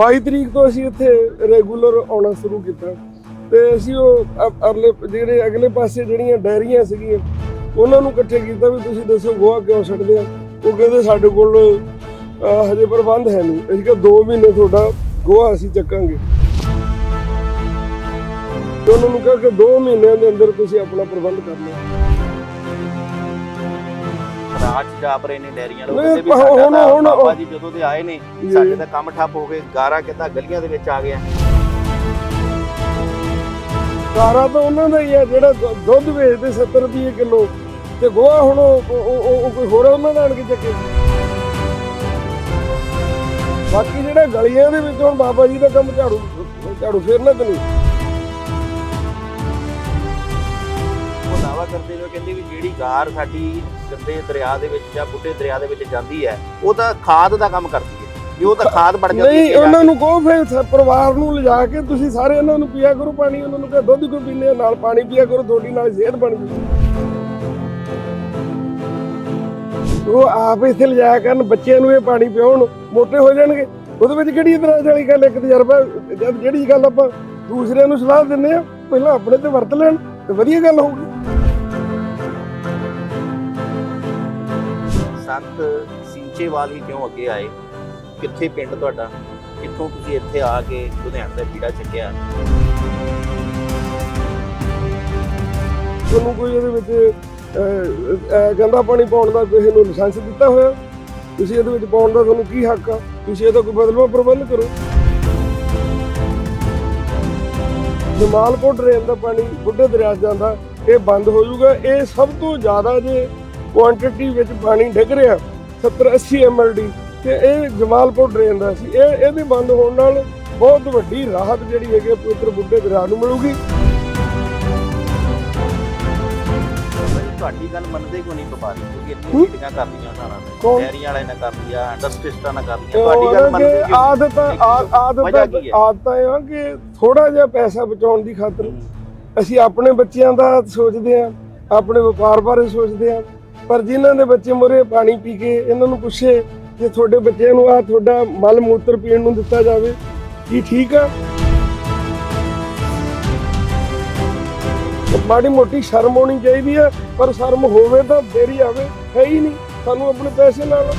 22 ਤਰੀਕ ਤੋਂ ਅਸੀਂ ਇੱਥੇ ਰੈਗੂਲਰ ਆਉਣਾ ਸ਼ੁਰੂ ਕੀਤਾ। ਤੇ ਅਸੀਂ ਉਹ ਅਗਲੇ, ਜਿਹੜੇ ਅਗਲੇ ਪਾਸੇ ਜਿਹੜੀਆਂ ਡੈਰੀਆਂ ਸੀਗੀਆਂ, ਉਹਨਾਂ ਨੂੰ ਇਕੱਠੇ ਕੀਤਾ ਵੀ ਤੁਸੀਂ ਦੱਸੋ ਗੋਹਾ ਕਿਉਂ ਛੱਡਦੇ ਆ? ਉਹ ਕਹਿੰਦੇ ਸਾਡੇ ਕੋਲ ਹਜੇ ਪ੍ਰਬੰਧ ਹੈ ਨਹੀਂ। ਅਸੀਂ ਕਿਹਾ 2 ਮਹੀਨੇ ਤੁਹਾਡਾ ਗੋਹਾ ਅਸੀਂ ਚੱਕਾਂਗੇ। ਉਹਨਾਂ ਨੂੰ ਕਿਹਾ ਕਿ 2 ਮਹੀਨਿਆਂ ਦੇ ਅੰਦਰ ਤੁਸੀਂ ਆਪਣਾ ਪ੍ਰਬੰਧ ਕਰ ਲਓ। ਰਾਜ ਜਾਪ ਰਹੇ ਨੇ ਡੈਰੀਆਂ ਲੋਕ ਨਹੀਂ, ਕਹਿੰਦੇ ਵੀ ਹੁਣ- ਸਾਡਾ ਹੁਣ- ਤਾਂ ਹੁਣ- ਬਾਬਾ ਜੀ ਜਦੋਂ ਦੇ ਆਏ ਨੇ ਜੀ। ਸਾਡੇ ਤਾਂ ਕੰਮ ਠੱਪ ਹੋ ਗਏ ਗਾਰਾ ਕਿੱਦਾਂ ਗਲੀਆਂ ਦੇ ਵਿੱਚ ਆ ਗਿਆ ਸਾਰਾ ਤਾਂ ਉਹਨਾਂ ਦਾ ਹੀ ਆ ਜਿਹੜਾ ਦੁੱਧ ਵੇਚਦੇ 70 ਰੁਪਏ ਕਿਲੋ ਤੇ ਗੋਹਾ ਹੁਣ ਉਹ ਕੋਈ ਹੋਰ ਉਹਨਾਂ ਕੇ ਚੱਕੇ ਬਾਕੀ ਜਿਹੜੇ ਗਲੀਆਂ ਦੇ ਵਿੱਚ ਹੁਣ ਬਾਬਾ ਜੀ ਦਾ ਕੰਮ ਝਾੜੂ ਝਾੜੂ ਫੇਰਨਾ ਤੇ ਨਹੀਂ ਕਰਦੇ ਨੇ ਕਹਿੰਦੇ ਵੀ ਜਿਹੜੀ ਗਾਰ ਸਾਡੀ ਗੰਦੇ ਦਰਿਆ ਦੇ ਵਿੱਚ ਜਾਂ ਬੁੱਢੇ ਦਰਿਆ ਦੇ ਵਿੱਚ ਜਾਂਦੀ ਹੈ ਉਹ ਤਾਂ ਖਾਦ ਦਾ ਕੰਮ ਕਰਦੀ ਹੈ। ਵੀ ਉਹ ਤਾਂ ਖਾਦ ਬਣ ਜਾਂਦੀ ਨਹੀਂ ਹੈ ਉਹਨਾਂ ਨੂੰ ਕਹੋ ਫਿਰ ਸ- ਪਰਿਵਾਰ ਨੂੰ ਲਿਜਾ ਕੇ ਤੁਸੀਂ ਸਾਰੇ ਇਹਨਾਂ ਨੂੰ ਪੀਆ ਕਰੋ ਪਾਣੀ ਉਹਨਾਂ ਨੂੰ ਕਹੋ ਦੁੱਧ ਕਿਉਂ ਪੀਂਦੇ ਹੋ? ਨਾਲ ਪਾਣੀ ਪੀਆ ਕਰੋ ਤੁਹਾਡੀ ਨਾਲ ਸਿਹਤ ਬਣ ਜੂ ਉਹ ਆਪ ਇੱਥੇ ਲਿਜਾਇਆ ਕਰਨ ਬੱਚਿਆਂ ਨੂੰ ਇਹ ਪਾਣੀ ਪਿਆਉਣ ਮੋਟੇ ਹੋ ਜਾਣਗੇ। ਉਹਦੇ ਵਿੱਚ ਕਿਹੜੀ ਇਤਰਾਜ਼ ਵਾਲੀ ਗੱਲ ਇੱਕ ਤਜਰਬਾ ਜਦ ਜਿਹੜੀ ਗੱਲ ਆਪਾਂ ਦੂਸਰਿਆਂ ਨੂੰ ਸਲਾਹ ਦਿੰਦੇ ਆ ਪਹਿਲਾਂ ਆਪਣੇ ਤੇ ਵਰਤ ਲੈਣ ਤੇ ਵਧੀਆ ਗੱਲ ਹੋਊਗੀ। ਸੰਤ ਸਿੰਚੇਵਾਲ ਹੀ ਕਿਉਂ ਅੱਗੇ ਆਏ? ਕਿੱਥੇ ਪਿੰਡ ਤੁਹਾਡਾ? ਕਿੱਥੋਂ ਤੁਸੀਂ ਇੱਥੇ ਆ ਕੇ ਲੁਧਿਆਣੇ ਦਾ ਪੀੜਾ ਚੱਕਿਆ? ਤੁਹਾਨੂੰ ਕੋਈ ਇਹਦੇ ਵਿੱਚ ਅਹ, ਅਹ, ਗੰਦਾ ਪਾਣੀ ਪਾਉਣ ਦਾ ਕਿਸੇ ਨੂੰ ਲਾਇਸੈਂਸ ਦਿੱਤਾ ਹੋਇਆ? ਤੁਸੀਂ ਇਹਦੇ ਵਿੱਚ ਪਾਉਣ ਦਾ ਤੁਹਾਨੂੰ ਕੀ ਹੱਕ ਆ? ਤੁਸੀਂ ਇਹਦਾ ਕੋਈ ਬਦਲਵਾ ਪ੍ਰਬੰਧ ਕਰੋ। ਜਮਾਲਪੁਰ ਡਰੇਨ ਦਾ ਪਾਣੀ ਬੁੱਢੇ ਦਰਿਆ 'ਚ ਜਾਂਦਾ ਇਹ ਬੰਦ ਹੋ ਜਾਊਗਾ। ਇਹ ਸਭ ਤੋਂ ਜ਼ਿਆਦਾ ਜੇ ਕੁਆਂਟੀਟੀ ਵਿੱਚ ਪਾਣੀ ਡਿੱਗ ਰਿਹਾ 70 80 ਐਮਐਲਡੀ ਤੇ ਇਹ ਜਮਾਲਪੁਰ ਡਰੇਨ ਦਾ ਸੀ ਇਹ ਇਹਦੇ ਬੰਦ ਹੋਣ ਨਾਲ ਬਹੁਤ ਵੱਡੀ ਰਾਹਤ ਜਿਹੜੀ ਹੈਗੀ ਆ ਪਵਿੱਤਰ ਬੁੱਢੇ ਦਰਿਆ ਨੂੰ ਮਿਲੂਗੀ ਤੁਹਾਡੀ ਗੱਲ ਮੰਨਦੇ ਕਿਉਂ ਨਹੀਂ ਵਪਾਰੀ ਕਿਉਂਕਿ ਇੰਨੀਆਂ? ਮੀਟਿੰਗਾਂ ਕਰਦੀਆਂ ਕੌਣ? ਡੈਰੀਆਂ ਵਾਲੇ ਨੇ ਕਰ ਲਿਆ ਇੰਡਸਟਰੀਸਟਾਂ ਨੇ ਕਰ ਲਿਆ ਤੁਹਾਡੀ ਗੱਲ ਮੰਨਦੇ ਕਿਉਂ? ਆਦਤਾਂ ਆਦਤਾਂ? ਆਦਤਾਂ ਇਹ ਆ ਕਿ ਥੋੜਾ ਜਿਹਾ ਪੈਸਾ ਬਚਾਉਣ ਦੀ ਖਾਤਰ ਅਸੀਂ ਆਪਣੇ ਬੱਚਿਆਂ ਦਾ ਸੋਚਦੇ ਆ ਆਪਣੇ ਵਪਾਰ ਬਾਰੇ ਸੋਚਦੇ ਆ ਪਰ ਜਿਨ੍ਹਾਂ ਦੇ ਬੱਚੇ ਮੁਰੇ ਪਾਣੀ ਪੀ ਕੇ ਇਹਨਾਂ ਨੂੰ ਪੁੱਛੇ ਕਿ ਤੁਹਾਡੇ ਬੱਚਿਆਂ ਨੂੰ ਆ ਤੁਹਾਡਾ ਮਲ ਮੂਤਰ ਪੀਣ ਨੂੰ ਦਿੱਤਾ ਜਾਵੇ, ਕੀ ਠੀਕ ਆ? ਮਾੜੀ ਮੋਟੀ ਸ਼ਰਮ ਹੋਣੀ ਚਾਹੀਦੀ ਆ, ਪਰ ਸ਼ਰਮ ਹੋਵੇ ਤਾਂ ਦੇਰੀ ਆਵੇ, ਹੈ ਹੀ ਨਹੀਂ, ਸਾਨੂੰ ਆਪਣੇ ਪੈਸੇ ਨਾਲ।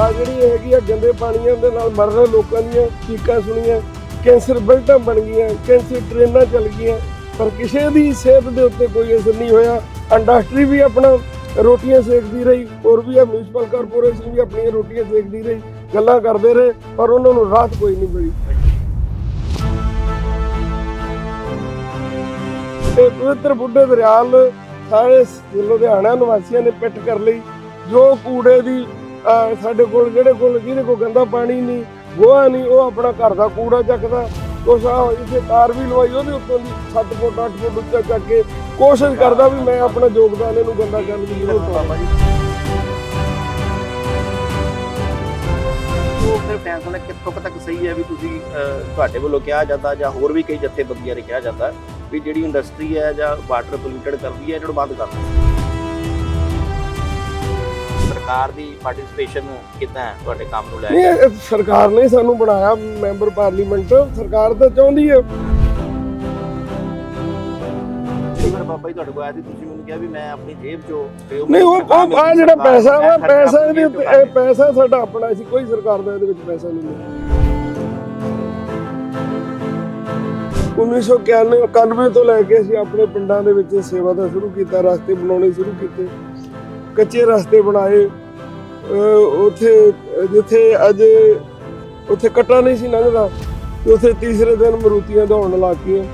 ਆ ਜਿਹੜੀ ਹੈਗੀ ਆ ਗੰਦੇ ਪਾਣੀਆਂ ਦੇ ਨਾਲ ਮਰ ਰਹੇ ਲੋਕਾਂ ਦੀਆਂ ਚੀਕਾਂ ਸੁਣੀਆਂ, ਕੈਂਸਰ ਬੈਲਟਾਂ ਬਣ ਗਈਆਂ, ਕੈਂਸਰ ਟ੍ਰੇਨਾਂ ਚੱਲ ਗਈਆਂ। ਪਰ ਕਿਸੇ ਦੀ ਸਿਹਤ ਦੇ ਉੱਤੇ ਕੋਈ ਅਸਰ ਨਹੀਂ ਹੋਇਆ। ਇੰਡਸਟਰੀ ਵੀ ਆਪਣਾ ਰੋਟੀਆਂ ਸੇਕਦੀ ਰਹੀ ਹੋਰ ਵੀ ਆ ਮਿਊਨਿਸਪਲ ਕਾਰਪੋਰੇਸ਼ਨ ਵੀ ਆਪਣੀਆਂ ਰੋਟੀਆਂ ਸੇਕਦੀ ਰਹੀ ਗੱਲਾਂ ਕਰਦੇ ਰਹੇ ਪਰ ਉਹਨਾਂ ਨੂੰ ਰਾਹਤ ਕੋਈ ਨਹੀਂ ਮਿਲੀ। ਤੇ ਪਵਿੱਤਰ ਬੁੱਢੇ ਦਰਿਆਲ ਸਾਰੇ ਲੁਧਿਆਣਾ ਨਿਵਾਸੀਆਂ ਨੇ ਪਿੱਟ ਕਰ ਲਈ। ਜੋ ਕੂੜੇ ਦੀ ਅਹ, ਸਾਡੇ ਕੋਲ ਜਿਹੜੇ ਕੋਲ ਜਿਹਦੇ ਕੋਲ ਗੰਦਾ ਪਾਣੀ ਨਹੀਂ ਗੋਹਾ ਨਹੀਂ ਉਹ ਆਪਣਾ ਘਰ ਦਾ ਕੂੜਾ ਚੱਕਦਾ। ਕੁਛ ਆ ਇੱਥੇ ਤਾਰ ਵੀ ਲਵਾਈ ਉਹਦੇ ਉੱਤੋਂ ਦੀ 7 ਫੁੱਟ 8 ਫੁੱਟ ਉੱਚਾ ਚੱਕ ਕੇ। ਕੋਸ਼ਿਸ਼ ਕਰਦਾ ਵੀ ਮੈਂ ਆਪਣਾ ਯੋਗਦਾਨ ਇਹਨੂੰ ਗੰਦਾ ਕਰਨ ਦੀ ਜ਼ਰੂਰਤ ਹੈ ਜੀ ਉਹ ਫਿਰ ਫੈਸਲਾ ਕਿੱਥੋਂ ਤੱਕ ਸਹੀ ਹੈ ਵੀ ਤੁਸੀਂ ਅਹ, ਤੁਹਾਡੇ ਵੱਲੋਂ ਕਿਹਾ ਜਾਂਦਾ ਜਾਂ ਹੋਰ ਵੀ ਕਈ ਜਥੇਬੰਦੀਆਂ ਨੇ ਕਿਹਾ ਜਾਂਦਾ ਵੀ ਜਿਹੜੀ ਇੰਡਸਟਰੀ ਹੈ ਜਾਂ ਵਾਟਰ ਪੋਲਿਊਟਡ ਕਰਦੀ ਹੈ ਇਹਨੂੰ ਬੰਦ ਕਰ ਦਿਓ। ਸਰਕਾਰ ਦੀ ਪਾਰਟਿਸਿਪੇਸ਼ਨ ਕਿੱਦਾਂ ਹੈ ਤੁਹਾਡੇ ਕੰਮ ਨੂੰ ਲੈ ਨਹੀਂ ਕੇ ਇਹ ਸਰਕਾਰ ਨੇ ਸਾਨੂੰ ਬਣਾਇਆ ਮੈਂਬਰ ਪਾਰਲੀਮੈਂਟ ਸਰਕਾਰ ਤਾਂ ਚਾਹੁੰਦੀ ਹੈ। ਕਈ ਵਾਰ ਬਾਬਾ ਜੀ ਤੁਹਾਡੇ ਕੋਲ ਆਇਆ ਸੀ ਤੁਸੀਂ ਮੈਨੂੰ ਕਿਹਾ ਵੀ ਮੈਂ ਆਪਣੀ ਜੇਬ ਚੋਂ ਤੇ ਨਹੀਂ ਉਹ ਉਹ ਆ ਜਿਹੜਾ ਪੈਸਾ ਵਾ ਪੈਸਾ ਇਹਦੇ ਉੱਤੇ ਇਹ ਪੈਸਾ ਸਾਡਾ ਆਪਣਾ ਸੀ ਕੋਈ ਸਰਕਾਰ ਦਾ ਇਹਦੇ ਵਿੱਚ ਪੈਸਾ ਨਹੀਂ ਮਿਲਿਆ 1991 91 ਤੋਂ ਲੈ ਕੇ ਅਸੀਂ ਆਪਣੇ ਪਿੰਡਾਂ ਦੇ ਵਿੱਚ ਸੇਵਾ ਦਾ ਸ਼ੁਰੂ ਕੀਤਾ ਰਸਤੇ ਬਣਾਉਣੇ ਸ਼ੁਰੂ ਕੀਤੇ। ਕੱਚੇ ਰਸਤੇ ਬਣਾਏ। ਉੱਥੇ ਜਿੱਥੇ ਅੱਜ ਉੱਥੇ ਕੱਟਾ ਨਹੀਂ ਸੀ ਲੰਘਦਾ ਤੇ ਉੱਥੇ ਤੀਸਰੇ ਦਿਨ ਮਰੂਤੀਆਂ ਦੌੜਨ ਲੱਗ ਪਈਆਂ।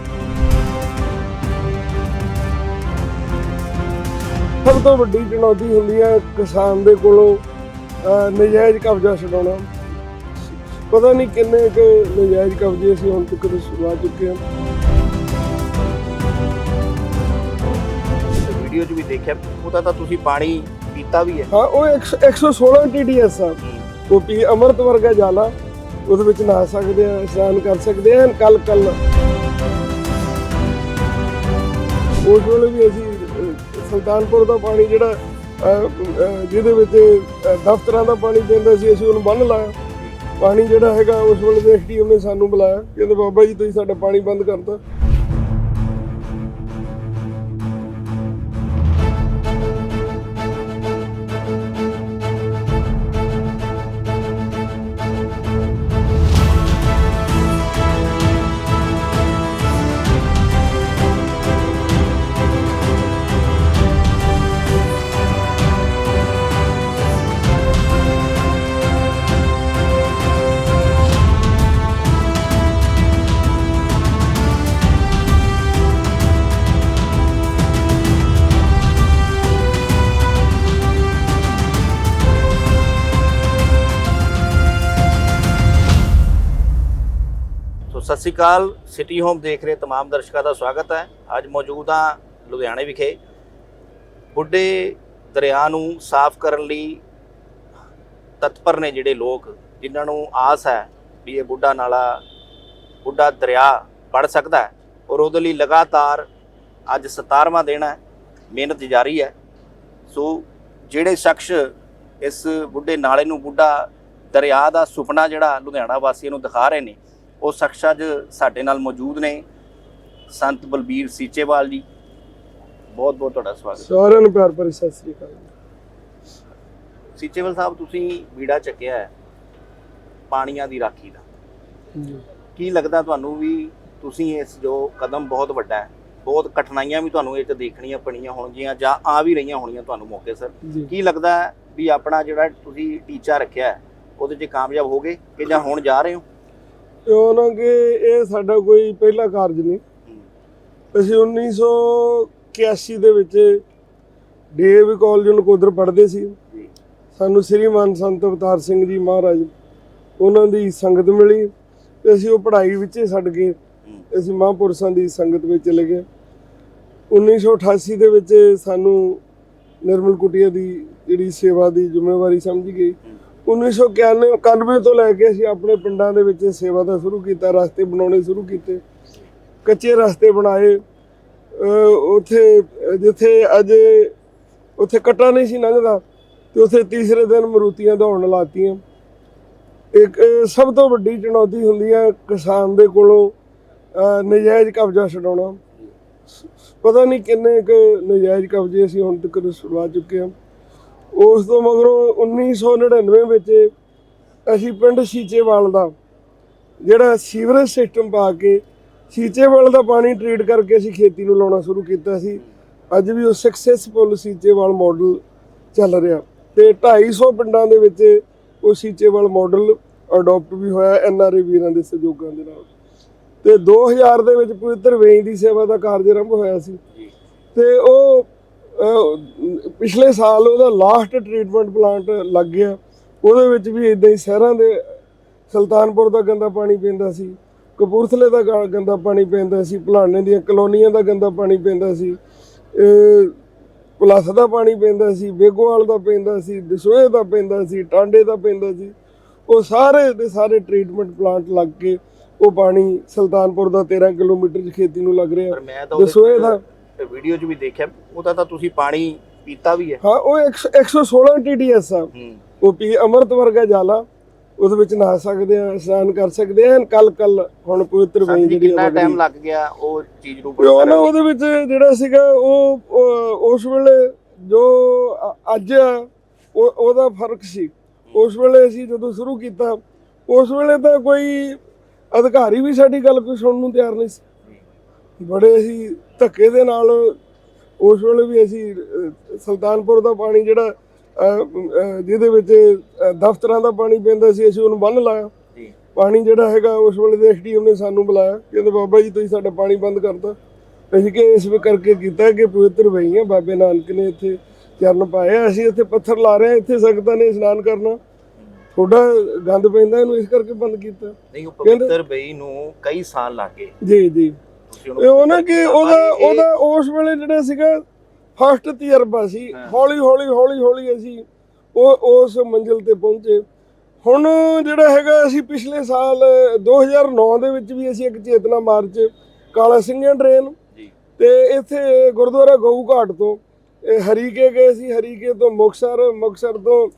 ਸਭ ਤੋਂ ਵੱਡੀ ਚੁਣੌਤੀ ਹੁੰਦੀ ਹੈ ਕਿਸਾਨ ਦੇ ਕੋਲੋਂ ਅਹ, ਨਜਾਇਜ਼ ਕਬਜ਼ਾ ਛਡਾਉਣਾ। ਪਤਾ ਨਹੀਂ ਕਿੰਨੇ ਕੁ ਨਜਾਇਜ਼ ਕਬਜ਼ੇ ਅਸੀਂ ਹੁਣ ਤੱਕ ਸੁਣਾ ਚੁੱਕੇ ਹਾਂ। ਵੀਡੀਓ 'ਚ ਵੀ ਦੇਖਿਆ ਉਹਦਾ ਤਾਂ ਤੁਸੀਂ ਪਾਣੀ ਪੀਤਾ ਵੀ ਹੈ। ਹਾਂ ਉਹ 100 116 ਟੀਡੀਐਸ ਆ। ਉਹ ਪੀ ਅਮਰਤ ਵਰਗਾ ਜਾਲਾ ਉਹਦੇ ਵਿੱਚ ਨਹਾ ਸਕਦੇ ਆ ਇਸ਼ਨਾਨ ਕਰ ਸਕਦੇ ਆ ਕੱਲ ਕੱਲ। ਉਸ ਵੇਲੇ ਵੀ ਅਸੀਂ ਸੁਲਤਾਨਪੁਰ ਦਾ ਪਾਣੀ ਜਿਹੜਾ ਜਿਹਦੇ ਵਿੱਚ ਦਫ਼ਤਰਾਂ ਦਾ ਪਾਣੀ ਪੈਂਦਾ ਸੀ ਅਸੀਂ ਉਹਨੂੰ ਬੰਨ ਲਾਇਆ। ਪਾਣੀ ਜਿਹੜਾ ਹੈਗਾ ਉਸ ਵੇਲੇ ਦੇ ਐਸਡੀਐਮ ਨੇ ਸਾਨੂੰ ਬੁਲਾਇਆ ਕਹਿੰਦੇ ਬਾਬਾ ਜੀ ਤੁਸੀਂ ਸਾਡਾ ਪਾਣੀ ਬੰਦ ਕਰਤਾ। ਸੋ ਸਤਿ ਸ਼੍ਰੀ ਅਕਾਲ ਸਿਟੀ ਹੋਮ ਦੇਖ ਰਹੇ तमाम ਦਰਸ਼ਕਾਂ ਦਾ ਸਵਾਗਤ ਹੈ ਅੱਜ ਮੌਜੂਦ ਹਾਂ ਲੁਧਿਆਣੇ ਵਿਖੇ ਬੁੱਢੇ ਦਰਿਆ ਨੂੰ ਸਾਫ਼ ਕਰਨ ਲਈ ਤਤਪਰ ਨੇ ਜਿਹੜੇ ਲੋਕ ਜਿਨ੍ਹਾਂ ਨੂੰ ਆਸ ਹੈ ਵੀ ਇਹ ਬੁੱਢਾ ਨਾਲਾ ਬੁੱਢਾ ਦਰਿਆ ਪੜ ਸਕਦਾ ਹੈ ਔਰ ਉਹਦੇ ਲਈ ਲਗਾਤਾਰ ਅੱਜ 17ਵਾਂ ਦਿਨ ਹੈ ਮਿਹਨਤ ਜਾਰੀ ਹੈ ਸੋ ਜਿਹੜੇ ਸ਼ਖਸ ਇਸ ਬੁੱਢੇ ਨਾਲੇ ਨੂੰ ਬੁੱਢਾ ਦਰਿਆ ਦਾ ਸੁਪਨਾ ਜਿਹੜਾ ਲੁਧਿਆਣਾ ਵਾਸੀਆਂ ਨੂੰ ਦਿਖਾ ਰਹੇ ਨੇ ਉਹ ਸ਼ਖਸ ਅੱਜ ਸਾਡੇ ਨਾਲ ਮੌਜੂਦ ਨੇ ਸੰਤ ਬਲਬੀਰ ਸੀਚੇਵਾਲ ਜੀ। ਬਹੁਤ ਬਹੁਤ ਤੁਹਾਡਾ ਸਵਾਗਤ। ਸਾਰਿਆਂ ਨੂੰ ਪਿਆਰ ਭਰੀ ਸਤਿ ਸ੍ਰੀ ਅਕਾਲ। ਸੀਚੇਵਾਲ ਸਾਹਿਬ ਤੁਸੀਂ ਵੀੜਾ ਚੱਕਿਆ ਹੈ ਪਾਣੀਆਂ ਦੀ ਰਾਖੀ ਦਾ। ਜੀ ਕੀ ਲੱਗਦਾ ਤੁਹਾਨੂੰ ਵੀ ਤੁਸੀਂ ਇਸ ਜੋ ਕਦਮ ਬਹੁਤ ਵੱਡਾ ਹੈ ਬਹੁਤ ਕਠਿਨਾਈਆਂ ਵੀ ਤੁਹਾਨੂੰ ਇਹ ਚ ਦੇਖਣੀਆਂ ਪਣੀਆਂ ਹੋਣਗੀਆਂ ਜਾਂ ਆ ਵੀ ਰਹੀਆਂ ਹੋਣੀਆਂ ਤੁਹਾਨੂੰ ਮੌਕੇ ਸਰ ਕੀ ਲੱਗਦਾ ਵੀ ਆਪਣਾ ਜਿਹੜਾ ਤੁਸੀਂ ਟੀਚਾ ਰੱਖਿਆ ਉਹਦੇ 'ਚ ਕਾਮਯਾਬ ਹੋਗੇ ਕਿ ਜਾਂ ਹੁਣ ਜਾ ਰਹੇ ਹੋ? ਤੇ ਨਾ ਕਿ ਇਹ ਸਾਡਾ ਕੋਈ ਪਹਿਲਾ ਕਾਰਜ ਨਹੀਂ। ਅਸੀਂ 1981 ਦੇ ਵਿੱਚ ਡੀਏਵੀ ਕਾਲਜ ਨਕੋਦਰ ਪੜ੍ਹਦੇ ਸੀ। ਸਾਨੂੰ ਸ੍ਰੀਮਾਨ ਸੰਤ ਅਵਤਾਰ ਸਿੰਘ ਜੀ ਮਹਾਰਾਜ, ਉਹਨਾਂ ਦੀ ਸੰਗਤ ਮਿਲੀ ਤੇ ਅਸੀਂ ਉਹ ਪੜ੍ਹਾਈ ਵਿੱਚ ਛੱਡ ਕੇ ਅਸੀਂ ਮਹਾਂਪੁਰਸ਼ਾਂ ਦੀ ਸੰਗਤ ਵਿੱਚ ਚਲੇ ਗਏ। 1988 ਦੇ ਵਿੱਚ ਸਾਨੂੰ ਨਿਰਮਲ ਕੁਟੀਆ ਦੀ ਜਿਹੜੀ ਸੇਵਾ ਦੀ ਜ਼ਿੰਮੇਵਾਰੀ ਸਮਝੀ ਗਈ। 1991 ਤੋਂ ਲੈ ਕੇ ਅਸੀਂ ਆਪਣੇ ਪਿੰਡਾਂ ਦੇ ਵਿੱਚ ਸੇਵਾ ਦਾ ਸ਼ੁਰੂ ਕੀਤਾ, ਰਸਤੇ ਬਣਾਉਣੇ ਸ਼ੁਰੂ ਕੀਤੇ। ਕੱਚੇ ਰਸਤੇ ਬਣਾਏ। ਉੱਥੇ, ਜਿੱਥੇ ਅੱਜ ਉੱਥੇ ਕੱਟਾ ਨਹੀਂ ਸੀ ਲੰਘਦਾ, ਤੇ ਉੱਥੇ ਤੀਸਰੇ ਦਿਨ ਮਰੂਤੀਆਂ ਦੌੜਨ ਲਾਤੀਆਂ। ਇੱਕ, ਸਭ ਤੋਂ ਵੱਡੀ ਚੁਣੌਤੀ ਹੁੰਦੀ ਹੈ ਕਿਸਾਨ ਦੇ ਕੋਲੋਂ ਨਜਾਇਜ਼ ਕਬਜ਼ਾ ਛਡਾਉਣਾ। ਪਤਾ ਨਹੀਂ ਕਿੰਨੇ ਕੁ ਨਜਾਇਜ਼ ਕਬਜ਼ੇ ਅਸੀਂ ਹੁਣ ਤੱਕ ਛੁਡਵਾ ਚੁੱਕੇ ਹਾਂ। ਉਸ ਤੋਂ ਮਗਰੋਂ 1999 ਵਿੱਚ ਅਸੀਂ ਪਿੰਡ ਸੀਚੇਵਾਲ ਦਾ, ਜਿਹੜਾ ਸੀਵਰੇਜ ਸਿਸਟਮ ਪਾ ਕੇ ਸੀਚੇਵਾਲ ਦਾ ਪਾਣੀ ਟ੍ਰੀਟ ਕਰਕੇ ਅਸੀਂ ਖੇਤੀ ਨੂੰ ਲਾਉਣਾ ਸ਼ੁਰੂ ਕੀਤਾ ਸੀ। ਅੱਜ ਵੀ ਉਹ ਸਕਸੈਸਫੁਲ ਸੀਚੇਵਾਲ ਮਾਡਲ ਚੱਲ ਰਿਹਾ। ਤੇ 250 ਪਿੰਡਾਂ ਦੇ ਵਿੱਚ ਉਹ ਸੀਚੇਵਾਲ ਮਾਡਲ ਅਡਾਪਟ ਵੀ ਹੋਇਆ ਐਨਆਰਏ ਵੀਰਾਂ ਦੇ ਸਹਿਯੋਗਾਂ ਦੇ ਨਾਲ। ਤੇ 2000 ਦੇ ਵਿੱਚ ਪਵਿੱਤਰ ਵੇਈ ਦੀ ਸੇਵਾ ਦਾ ਕਾਰਜ ਆਰੰਭ ਹੋਇਆ ਸੀ। ਜੀ ਤੇ ਉਹ ਪਿਛਲੇ ਸਾਲ ਉਹਦਾ ਲਾਸਟ ਟ੍ਰੀਟਮੈਂਟ ਪਲਾਂਟ ਲੱਗ ਗਿਆ। ਉਹਦੇ ਵਿੱਚ ਵੀ ਇਦਾਂ ਹੀ ਸ਼ਹਿਰਾਂ ਦੇ ਸੁਲਤਾਨਪੁਰ ਦਾ ਗੰਦਾ ਪਾਣੀ ਪੈਂਦਾ ਸੀ ਕਪੂਰਥਲੇ ਦਾ ਗੰਦਾ ਪਾਣੀ ਪੈਂਦਾ ਸੀ ਭਲਾਣੇ ਦੀਆਂ ਕਲੋਨੀਆਂ ਦਾ ਗੰਦਾ ਪਾਣੀ ਪੈਂਦਾ ਸੀ ਪੁਲਸ ਦਾ ਪਾਣੀ ਪੈਂਦਾ ਸੀ ਬੇਗੋਵਾਲ ਦਾ ਪੈਂਦਾ ਸੀ ਦਸੋਏ ਦਾ ਪੈਂਦਾ ਸੀ ਟਾਂਡੇ ਦਾ ਪੈਂਦਾ ਸੀ। ਉਹ ਸਾਰੇ ਦੇ ਸਾਰੇ ਟ੍ਰੀਟਮੈਂਟ ਪਲਾਂਟ ਲੱਗ ਕੇ ਉਹ ਪਾਣੀ ਸੁਲਤਾਨਪੁਰ ਦਾ 13 ਕਿਲੋਮੀਟਰ ਚ ਖੇਤੀ ਨੂੰ ਲੱਗ ਰਿਹਾ। ਦਸੋਏ ਦਾ ਵੀਡੀਓ 'ਚ ਵੀ ਦੇਖਿਆ। ਉਹਦਾ ਤਾਂ ਤੁਸੀਂ ਪਾਣੀ ਪੀਤਾ ਵੀ ਹੈ। ਹਾਂ ਉਹ 100 116 ਟੀਡੀਐਸ ਆ। ਉਹ ਪੀ ਅੰਮ੍ਰਿਤ ਵਰਗਾ ਜਾਲਾ। ਉਹਦੇ ਵਿੱਚ ਨਹਾ ਸਕਦੇ ਆ ਇਸ਼ਨਾਨ ਕਰ ਸਕਦੇ ਆ ਕੱਲ ਕੱਲ ਹੁਣ ਪਵਿੱਤਰ ਵੇਈ ਜਿਹੜੀ ਕਿੰਨਾ ਟਾਈਮ ਲੱਗ ਗਿਆ ਉਹ ਚੀਜ਼ ਨੂੰ ਉਹ ਨਾ? ਉਹਦੇ ਵਿੱਚ ਜਿਹੜਾ ਸੀਗਾ ਉਹ ਉਸ ਵੇਲੇ ਜੋ ਅੱਜ ਉਹਦਾ ਫ਼ਰਕ ਸੀ। ਉਸ ਵੇਲੇ ਅਸੀਂ ਜਦੋਂ ਸ਼ੁਰੂ ਕੀਤਾ ਉਸ ਵੇਲੇ ਤਾਂ ਕੋਈ ਅਧਿਕਾਰੀ ਵੀ ਸਾਡੀ ਗੱਲ ਕੋਈ ਸੁਣਨ ਨੂੰ ਤਿਆਰ ਨਹੀਂ ਸੀ। ਬੜੇ ਅਸੀਂ ਧੱਕੇ ਦੇ ਨਾਲ ਉਸ ਵੇਲੇ ਵੀ ਅਸੀਂ ਸੁਲਤਾਨਪੁਰ ਦਾ ਪਾਣੀ ਜਿਹੜਾ ਜਿਹਦੇ ਵਿੱਚ ਦਫ਼ਤਰਾਂ ਦਾ ਪਾਣੀ ਪੈਂਦਾ ਸੀ ਅਸੀਂ ਉਹਨੂੰ ਬੰਨ ਲਾਇਆ। ਪਾਣੀ ਜਿਹੜਾ ਹੈਗਾ ਉਸ ਵੇਲੇ ਦੇ ਐਸਡੀਐਮ ਨੇ ਸਾਨੂੰ ਬੁਲਾਇਆ ਕਹਿੰਦੇ ਬਾਬਾ ਜੀ ਤੁਸੀਂ ਸਾਡਾ ਪਾਣੀ ਬੰਦ ਕਰਤਾ। ਅਸੀਂ ਕਿ ਇਸ ਵੇ ਕਰਕੇ ਕੀਤਾ ਕਿ ਪਵਿੱਤਰ ਵਈਆਂ ਬਾਬੇ ਨਾਨਕ ਨੇ ਇੱਥੇ ਚਰਨ ਪਾਏ ਆ, ਅਸੀਂ ਇੱਥੇ ਪੱਥਰ ਲਾ ਰਹੇ ਹਾਂ ਇੱਥੇ ਸੰਗਤਾਂ ਨੇ ਇਸ਼ਨਾਨ ਕਰਨਾ। ਥੋੜਾ ਗੰਦ ਪੈਂਦਾ ਇਹਨੂੰ ਇਸ ਕਰਕੇ ਬੰਦ ਕੀਤਾ। ਨਹੀਂ ਉਹ ਪਵਿੱਤਰ ਬਈ ਨੂੰ ਕਈ ਸਾਲ ਲੱਗ ਜੀ ਜੀ। ਇਹ ਉਹ ਨਾ ਕਿ ਉਹਦਾ ਉਹਦਾ ਉਸ ਵੇਲੇ ਜਿਹੜਾ ਸੀਗਾ ਫਸਟ ਤਜਰਬਾ ਸੀ। ਹੌਲੀ ਹੌਲੀ ਹੌਲੀ ਹੌਲੀ ਅਸੀਂ ਉਹ ਉਸ ਮੰਜ਼ਿਲ ਤੇ ਪਹੁੰਚੇ। ਹੁਣ ਜਿਹੜਾ ਹੈਗਾ ਅਸੀਂ ਪਿਛਲੇ ਸਾਲ 2009 ਦੇ ਵਿੱਚ ਵੀ ਅਸੀਂ ਇੱਕ ਚੇਤਨਾ ਮਾਰਚ ਕਾਲਾ ਸਿੰਘਾਂ ਡਰੇਨ ਜੀ। ਤੇ ਇੱਥੇ ਗੁਰਦੁਆਰਾ ਗਊ ਘਾਟ ਤੋਂ ਇਹ ਹਰੀਕੇ ਗਏ ਸੀ। ਹਰੀਕੇ ਤੋਂ ਮੁਕਸਰ ਮੁਕਸਰ ਤੋਂ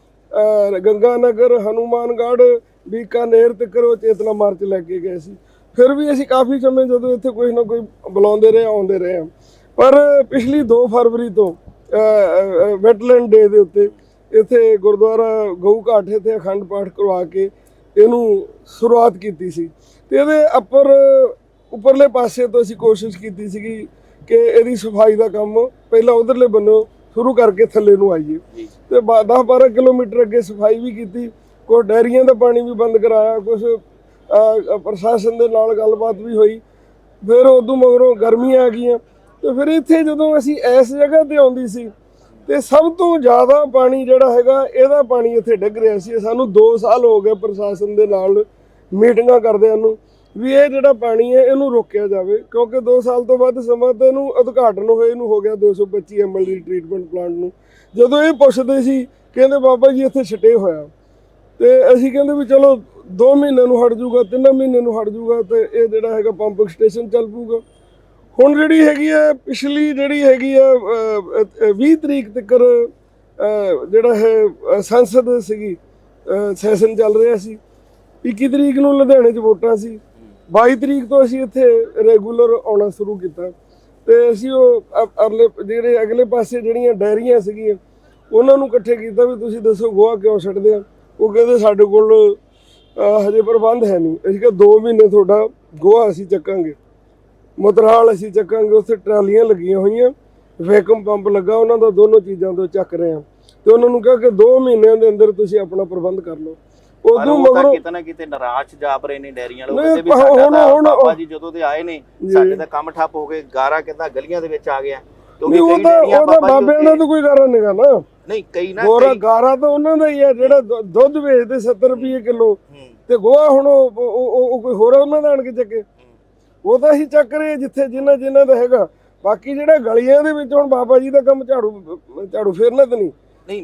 ਗੰਗਾ ਨਗਰ ਹਨੂਮਾਨਗੜ੍ਹ ਬੀਕਾਨੇਰ ਤੱਕ ਉਹ ਚੇਤਨਾ ਮਾਰਚ ਲੈ ਕੇ ਗਏ ਸੀ। ਫਿਰ ਵੀ ਅਸੀਂ ਕਾਫੀ ਸਮੇਂ ਜਦੋਂ ਇੱਥੇ ਕੋਈ ਨਾ ਕੋਈ ਬੁਲਾਉਂਦੇ ਰਹੇ ਆਉਂਦੇ ਰਹੇ ਹਾਂ। ਪਰ ਪਿਛਲੀ 2 ਫਰਵਰੀ ਤੋਂ ਵੈਟਲੈਂਡ ਡੇ ਦੇ ਉੱਤੇ ਇੱਥੇ ਗੁਰਦੁਆਰਾ ਗਊ ਘਾਟ ਇੱਥੇ ਅਖੰਡ ਪਾਠ ਕਰਵਾ ਕੇ ਇਹਨੂੰ ਸ਼ੁਰੂਆਤ ਕੀਤੀ ਸੀ। ਤੇ ਇਹਦੇ ਉੱਪਰ ਉੱਪਰਲੇ ਪਾਸੇ ਤੋਂ ਅਸੀਂ ਕੋਸ਼ਿਸ਼ ਕੀਤੀ ਸੀਗੀ ਕਿ ਇਹਦੀ ਸਫ਼ਾਈ ਦਾ ਕੰਮ ਪਹਿਲਾਂ ਉਧਰਲੇ ਬੰਨੋਂ ਸ਼ੁਰੂ ਕਰਕੇ ਥੱਲੇ ਨੂੰ ਆਈਏ। ਤੇ 10 12 ਕਿਲੋਮੀਟਰ ਅੱਗੇ ਸਫ਼ਾਈ ਵੀ ਕੀਤੀ ਕੋਈ ਡੈਰੀਆਂ ਦਾ ਪਾਣੀ ਵੀ ਬੰਦ ਕਰਾਇਆ ਕੁਝ ਪ੍ਰਸ਼ਾਸਨ ਦੇ ਨਾਲ ਗੱਲਬਾਤ ਵੀ ਹੋਈ। ਫਿਰ ਉਦੋਂ ਮਗਰੋਂ ਗਰਮੀਆਂ ਆ ਗਈਆਂ। ਤੇ ਫਿਰ ਇੱਥੇ ਜਦੋਂ ਅਸੀਂ ਇਸ ਜਗ੍ਹਾ ਤੇ ਆਉਂਦੀ ਸੀ, ਤੇ ਸਭ ਤੋਂ ਜ਼ਿਆਦਾ ਪਾਣੀ ਜਿਹੜਾ ਹੈਗਾ, ਇਹਦਾ ਪਾਣੀ ਇੱਥੇ ਡਿੱਗ ਰਿਹਾ ਸੀ। ਸਾਨੂੰ 2 ਸਾਲ ਹੋ ਗਏ ਪ੍ਰਸ਼ਾਸਨ ਦੇ ਨਾਲ ਮੀਟਿੰਗਾਂ ਕਰਦਿਆਂ ਨੂੰ ਵੀ ਇਹ ਜਿਹੜਾ ਪਾਣੀ ਹੈ, ਇਹਨੂੰ ਰੋਕਿਆ ਜਾਵੇ। ਕਿਉਂਕਿ 2 ਸਾਲ ਤੋਂ ਵੱਧ ਸਮਾਂ ਤੇ ਇਹਨੂੰ ਉਦਘਾਟਨ ਹੋਏ ਨੂੰ ਹੋ ਗਿਆ 225 ਐਮਐਲ ਦੀ ਟ੍ਰੀਟਮੈਂਟ ਪਲਾਂਟ ਨੂੰ। ਜਦੋਂ ਇਹ ਪੁੱਛਦੇ ਸੀ, ਕਹਿੰਦੇ ਬਾਬਾ ਜੀ ਇੱਥੇ ਛਟੇ ਹੋਇਆ। ਤੇ ਅਸੀਂ ਕਹਿੰਦੇ ਵੀ ਚਲੋ 2 ਮਹੀਨਿਆਂ ਨੂੰ ਹਟ ਜਾਊਗਾ 3 ਮਹੀਨਿਆਂ ਨੂੰ ਹਟ ਜਾਊਗਾ ਤੇ ਇਹ ਜਿਹੜਾ ਹੈਗਾ ਪੰਪ ਸਟੇਸ਼ਨ ਚੱਲ ਪਊਗਾ। ਹੁਣ ਜਿਹੜੀ ਹੈਗੀ ਆ ਪਿਛਲੀ ਜਿਹੜੀ ਹੈਗੀ ਆ 20 ਤਰੀਕ ਤੱਕ ਜਿਹੜਾ ਹੈ ਸੰਸਦ ਸੀਗੀ ਸੈਸ਼ਨ ਚੱਲ ਰਿਹਾ ਸੀ। 21 ਤਰੀਕ ਨੂੰ ਲੁਧਿਆਣੇ 'ਚ ਵੋਟਾਂ ਸੀ। 22 ਤਰੀਕ ਤੋਂ ਅਸੀਂ ਇੱਥੇ ਰੈਗੂਲਰ ਆਉਣਾ ਸ਼ੁਰੂ ਕੀਤਾ। ਤੇ ਅਸੀਂ ਉਹ ਅਗਲੇ ਜਿਹੜੇ ਅਗਲੇ ਪਾਸੇ ਜਿਹੜੀਆਂ ਡੈਰੀਆਂ ਸੀਗੀਆਂ, ਉਹਨਾਂ ਨੂੰ ਇਕੱਠੇ ਕੀਤਾ ਵੀ ਤੁਸੀਂ ਦੱਸੋ ਗੋਹਾ ਕਿਉਂ ਛੱਡਦੇ ਆ ਉਹ ਕਹਿੰਦੇ ਸਾਡੇ ਕੋਲ ਹਜੇ ਪ੍ਰਬੰਧ ਹੈ ਨਹੀਂ। ਅਸੀਂ ਕਿਹਾ 2 ਮਹੀਨੇ ਤੁਹਾਡਾ ਗੋਹਾ ਅਸੀਂ ਚੱਕਾਂਗੇ। ਮੁਤਰਾਲ ਅਸੀਂ ਚੱਕਾਂਗੇ ਉੱਥੇ ਟਰਾਲੀਆਂ ਲੱਗੀਆਂ ਹੋਈਆਂ। ਵੈਕੂਮ ਪੰਪ ਲੱਗਾ ਉਹਨਾਂ ਦਾ ਦੋਨੋਂ ਚੀਜ਼ਾਂ ਤੋਂ ਚੱਕ ਰਹੇ ਆ ਤੇ ਉਹਨਾਂ ਨੂੰ ਕਿਹਾ ਕਿ 2 ਮਹੀਨਿਆਂ ਦੇ ਅੰਦਰ ਤੁਸੀਂ ਆਪਣਾ ਪ੍ਰਬੰਧ ਕਰ ਲਓ। ਉਦੋਂ ਮਗਰੋਂ ਕਿਤੇ ਨਾ ਕਿਤੇ ਨਿਰਾਸ਼ ਜਾਪ ਰਹੇ ਨੇ ਡੈਰੀਆਂ ਵਾਲੇ। ਕਹਿੰਦੇ ਵੀ ਸਾਡਾ ਬਾਬਾ ਜੀ ਜਦੋਂ ਦੇ ਆਏ ਨੇ। ਸਾਡੇ ਤਾਂ ਕੰਮ ਠੱਪ ਹੋ ਗਏ ਗਾਰਾ ਕਹਿੰਦਾ ਗਲੀਆਂ ਦੇ ਵਿੱਚ ਆ ਗਿਆ ਨਹੀਂ ਉਹ ਤਾਂ ਬਾਬਿਆਂ ਦਾ ਉੱਥੇ- ਤਾਂ ਕੋਈ ਕਾਰਨ ਨਹੀਂਗਾ ਨਾ। ਨਹੀਂ ਕਈ ਨਾ ਗੋਰਾ ਕਈ ਗਾਰਾ ਤਾਂ ਉਹਨਾਂ ਦਾ ਹੀ ਆ ਜਿਹੜਾ ਦੁ- ਦੁੱਧ ਵੇਚਦੇ 70 ਰੁਪਏ ਕਿਲੋ ਹੂੰ, ਤੇ ਗੋਹਾ ਹੁਣ ਉਹ ਉਹ- ਉਹ ਉਹ ਕੋਈ ਹੋਰ ਆ ਉਹਨਾਂ ਦਾ ਆਣ ਕੇ ਚੱਕੇ? ਉਹ ਤਾਂ ਅਸੀਂ ਚੱਕ ਰਹੇ ਜਿੱਥੇ ਜਿੰਨਾ ਜਿੰਨਾ ਦਾ ਹੈਗਾ। ਬਾਕੀ ਜਿਹੜੇ ਗਲੀਆਂ ਦੇ ਵਿੱਚ ਹੁਣ ਬਾਬਾ ਜੀ ਦਾ ਕੰਮ ਝਾੜੂ ਝਾੜੂ ਫੇਰਨਾ ਤਾਂ ਨਹੀਂ।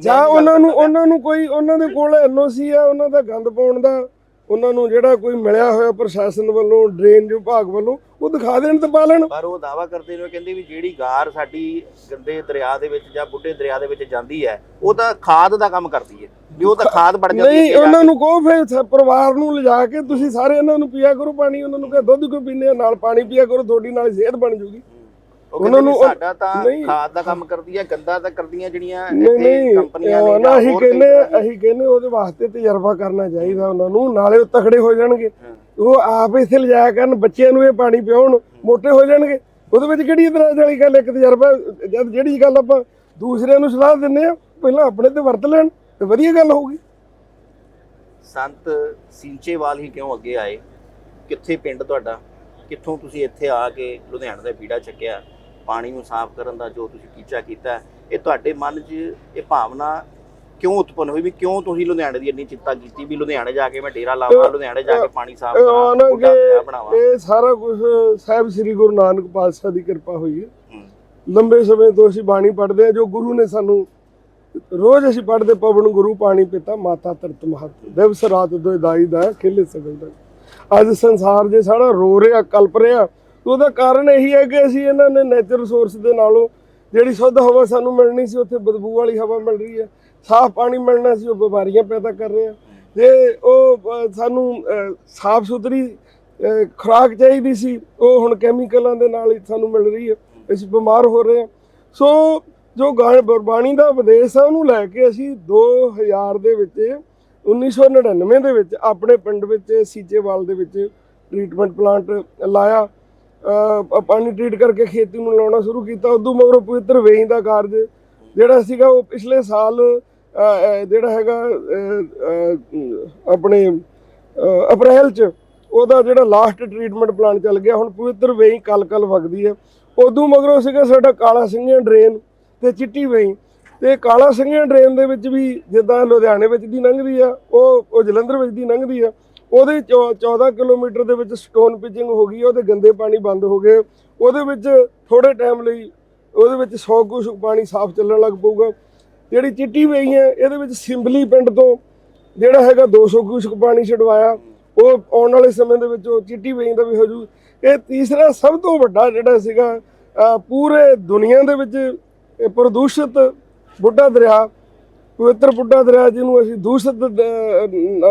ਜਾਂ ਉਹਨਾਂ ਨੂੰ। ਉਹਨਾਂ ਨੂੰ ਕੋਈ ਉਹਨਾਂ ਦੇ ਕੋਲ ਐਨਓਸੀ ਆ ਉਹਨਾਂ ਦਾ ਗੰਦ ਪਾਉਣ ਦਾ। ਉਹਨਾਂ ਨੂੰ ਜਿਹੜਾ ਕੋਈ ਮਿਲਿਆ ਹੋਇਆ ਪ੍ਰਸ਼ਾਸਨ ਵੱਲੋਂ ਡਰੇਨ ਵਿਭਾਗ ਵੱਲੋਂ ਉਹ ਦਿਖਾ ਦੇਣ ਤੇ ਪਾ ਲੈਣ। ਪਰ ਉਹ ਦਾਵਾ ਕਰਦੇ ਨੇ ਕਹਿੰਦੇ ਵੀ ਜਿਹੜੀ ਗਾਰ ਸਾਡੀ ਗੰਦੇ ਦਰਿਆ ਦੇ ਵਿੱਚ ਜਾਂ ਬੁੱਢੇ ਦਰਿਆ ਦੇ ਵਿੱਚ ਜਾਂਦੀ ਹੈ ਉਹ ਤਾਂ ਖਾਦ ਦਾ ਕੰਮ ਕਰਦੀ ਹੈ। ਵੀ ਉਹ ਤਾਂ ਖਾਦ ਬਣ ਜਾਂਦੀ ਨਹੀਂ ਹੈ ਉਹਨਾਂ ਨੂੰ ਕਹੋ ਫਿਰ ਪਰਿਵਾਰ ਨੂੰ ਲਿਜਾ ਕੇ ਤੁਸੀਂ ਸਾਰੇ ਇਹਨਾਂ ਨੂੰ ਪੀਆ ਕਰੋ ਪਾਣੀ ਉਹਨਾਂ ਨੂੰ ਕਹੋ ਦੁੱਧ ਕਿਉਂ ਪੀਂਦੇ ਆ ਨਾਲ ਪਾਣੀ ਪੀਆ ਕਰੋ ਤੁਹਾਡੀ ਨਾਲ ਸਿਹਤ ਬਣ ਜੂਗੀ। ਉਹਨਾਂ ਨੂੰ ਸਾਡਾ ਤਾਂ। ਖਾਦ ਦਾ ਕੰਮ ਕਰਦੀ ਹੈ ਗੰਦਾ ਤਾਂ ਕਰਦੀਆਂ ਜਿਹੜੀਆਂ ਇੱਥੇ ਕੰਪਨੀਆਂ ਨੇ ਨਾ ਅਸੀਂ ਕਹਿੰਦੇ। ਅਸੀਂ ਕਹਿੰਦੇ ਉਹਦੇ ਵਾਸਤੇ ਤਜਰਬਾ ਕਰਨਾ ਚਾਹੀਦਾ ਉਹਨਾਂ ਨੂੰ ਨਾਲੇ ਉਹ ਤਕੜੇ ਹੋ ਜਾਣਗੇ। ਉਹ ਆਪ ਇੱਥੇ ਲਿਜਾਇਆ ਕਰਨ ਬੱਚਿਆਂ ਨੂੰ ਇਹ ਪਾਣੀ ਪਿਆਉਣ ਮੋਟੇ ਹੋ ਜਾਣਗੇ। ਉਹਦੇ ਵਿੱਚ ਕਿਹੜੀ ਇਤਰਾਜ਼ ਵਾਲੀ ਗੱਲ ਇੱਕ ਤਜਰਬਾ ਜਦ ਜਿਹੜੀ ਗੱਲ ਆਪਾਂ ਦੂਸਰਿਆਂ ਨੂੰ ਸਲਾਹ ਦਿੰਦੇ ਆ ਪਹਿਲਾਂ ਆਪਣੇ ਤੇ ਵਰਤ ਲੈਣ ਤੇ ਵਧੀਆ ਗੱਲ ਹੋਊਗੀ। ਸੰਤ ਸਿੰਚੇਵਾਲ ਹੀ ਕਿਉਂ ਅੱਗੇ ਆਏ? ਕਿੱਥੇ ਪਿੰਡ ਤੁਹਾਡਾ? ਕਿੱਥੋਂ ਤੁਸੀਂ ਇੱਥੇ ਆ ਕੇ ਲੁਧਿਆਣਾ ਦਾ ਬੀੜਾ ਚੱਕਿਆ? ਪਾਣੀ ਨੂੰ ਸਾਫ਼ ਕਰਨ ਦਾ ਜੋ ਤੁਸੀਂ ਟੀਚਾ ਕੀਤਾ ਇਹ ਤੁਹਾਡੇ ਮਨ 'ਚ ਇਹ ਭਾਵਨਾ ਕਿਉਂ ਉਤਪੰਨ ਹੋਈ ਵੀ ਕਿਉਂ ਤੁਸੀਂ ਲੁਧਿਆਣੇ ਦੀ ਇੰਨੀ ਚਿੰਤਾ ਕੀਤੀ ਵੀ ਲੁਧਿਆਣੇ ਜਾ ਕੇ ਮੈਂ ਡੇਰਾ ਲਾਵਾਂ ਲੁਧਿਆਣੇ ਜਾ ਕੇ ਪਾਣੀ ਸਾਫ਼ ਕਰਾਂ ਇਹ ਸਾਰਾ ਕੁਝ ਸਾਹਿਬ ਸ੍ਰੀ ਗੁਰੂ ਨਾਨਕ ਪਾਤਸ਼ਾਹ ਦੀ ਕਿਰਪਾ ਹੋਈ ਹੈ। ਲੰਬੇ ਸਮੇਂ ਤੋਂ ਅਸੀਂ ਬਾਣੀ ਪੜ੍ਹਦੇ ਆ ਜੋ ਗੁਰੂ ਨੇ ਸਾਨੂੰ ਰੋਜ਼ ਅਸੀਂ ਪੜ੍ਹਦੇ ਪਵਨ ਗੁਰੂ ਪਾਣੀ ਪਿਤਾ ਮਾਤਾ ਤਰਤ ਮਹਤ। ਦਿਵਸ ਰਾਤ ਦੋਇ ਦਾਈ ਦਾ ਖੇਲੇ ਸਗਲ ਦਾ। ਅੱਜ ਸੰਸਾਰ ਜੇ ਸਾਰਾ ਰੋ ਰਿਹਾ ਕਲਪ ਰਿਹਾ ਉਹਦਾ ਕਾਰਨ ਇਹੀ ਹੈ ਕਿ ਅਸੀਂ ਇਹਨਾਂ ਨੇ ਨੇਚਰ ਰਿਸੋਰਸ ਦੇ ਨਾਲੋਂ ਜਿਹੜੀ ਸ਼ੁੱਧ ਹਵਾ ਸਾਨੂੰ ਮਿਲਣੀ ਸੀ, ਉੱਥੇ ਬਦਬੂ ਵਾਲੀ ਹਵਾ ਮਿਲ ਰਹੀ ਹੈ। ਸਾਫ਼ ਪਾਣੀ ਮਿਲਣਾ ਸੀ, ਉਹ ਬਿਮਾਰੀਆਂ ਪੈਦਾ ਕਰ ਰਹੇ ਆ। ਜੇ ਉਹ ਸਾਨੂੰ ਸਾਫ਼ ਸੁਥਰੀ ਖੁਰਾਕ ਚਾਹੀਦੀ ਸੀ, ਉਹ ਹੁਣ ਕੈਮੀਕਲਾਂ ਦੇ ਨਾਲ ਹੀ ਸਾਨੂੰ ਮਿਲ ਰਹੀ ਹੈ। ਅਸੀਂ ਬਿਮਾਰ ਹੋ ਰਹੇ ਹਾਂ। ਸੋ, ਜੋ ਗਾ- ਗੁਰਬਾਣੀ ਦਾ ਵਿਦੇਸ਼ ਆ, ਉਹਨੂੰ ਲੈ ਕੇ ਅਸੀਂ 2000 ਦੇ ਵਿੱਚ 1999 ਦੇ ਵਿੱਚ ਆਪਣੇ ਪਿੰਡ ਵਿੱਚ, ਸੀਚੇਵਾਲ ਦੇ ਵਿੱਚ ਟ੍ਰੀਟਮੈਂਟ ਪਲਾਂਟ ਲਾਇਆ। ਪਾਣੀ ਟ੍ਰੀਟ ਕਰਕੇ ਖੇਤੀ ਨੂੰ ਲਾਉਣਾ ਸ਼ੁਰੂ ਕੀਤਾ। ਉਦੋਂ ਮਗਰੋਂ ਪਵਿੱਤਰ ਵੇਈ ਦਾ ਕਾਰਜ ਜਿਹੜਾ ਸੀਗਾ ਉਹ ਪਿਛਲੇ ਸਾਲ ਜਿਹੜਾ ਹੈਗਾ ਆਪਣੇ ਅਪ੍ਰੈਲ ਚ ਉਹਦਾ ਜਿਹੜਾ ਲਾਸਟ ਟ੍ਰੀਟਮੈਂਟ ਪਲਾਨ ਚੱਲ ਗਿਆ। ਹੁਣ ਪਵਿੱਤਰ ਵੇਈ ਕਲ ਕਲ ਵਗਦੀ ਹੈ। ਉਦੋਂ ਮਗਰੋਂ ਸੀਗਾ ਸਾਡਾ ਕਾਲਾ ਸਿੰਘਿਆ ਡਰੇਨ ਤੇ ਚਿੱਟੀ ਵੇਈ। ਤੇ ਕਾਲਾ ਸਿੰਘਿਆ ਡਰੇਨ ਦੇ ਵਿੱਚ ਵੀ ਜਿੱਦਾਂ ਲੁਧਿਆਣੇ ਵਿੱਚ ਦੀ ਲੰਘਦੀ ਆ, ਉਹ ਉਹ ਜਲੰਧਰ ਵਿੱਚ ਦੀ ਲੰਘਦੀ ਆ ਉਹਦੇ ਚੌ- 14 ਕਿਲੋਮੀਟਰ ਦੇ ਵਿੱਚ ਸਟੋਨ ਪਿਚਿੰਗ ਹੋ ਗਈ, ਉਹਦੇ ਗੰਦੇ ਪਾਣੀ ਬੰਦ ਹੋ ਗਏ। ਉਹਦੇ ਵਿੱਚ ਥੋੜੇ ਟਾਈਮ ਲਈ ਉਹਦੇ ਵਿੱਚ 100 ਕੁਛ ਪਾਣੀ ਸਾਫ਼ ਚੱਲਣ ਲੱਗ ਪਊਗਾ। ਜਿਹੜੀ ਚਿੱਟੀ ਵੇਈ ਹੈ, ਇਹਦੇ ਵਿੱਚ ਸਿੰਬਲੀ ਪਿੰਡ ਤੋਂ ਜਿਹੜਾ ਹੈਗਾ 200 ਕੁਛ ਪਾਣੀ ਛਡਵਾਇਆ। ਉਹ ਆਉਣ ਵਾਲੇ ਸਮੇਂ ਦੇ ਵਿੱਚ ਉਹ ਚਿੱਟੀ ਵੇਈ ਦਾ ਵੀ ਹੋ ਜੂ। ਇਹ ਤੀਸਰਾ ਸਭ ਤੋਂ ਵੱਡਾ ਜਿਹੜਾ ਸੀਗਾ ਪੂਰੇ ਦੁਨੀਆ ਦੇ ਵਿੱਚ ਇਹ ਪ੍ਰਦੂਸ਼ਿਤ ਬੁੱਢਾ ਦਰਿਆ, ਪਵਿੱਤਰ ਬੁੱਢਾ ਦਰਿਆ ਜਿਹਨੂੰ ਅਸੀਂ ਦੂਸ਼ਿਤ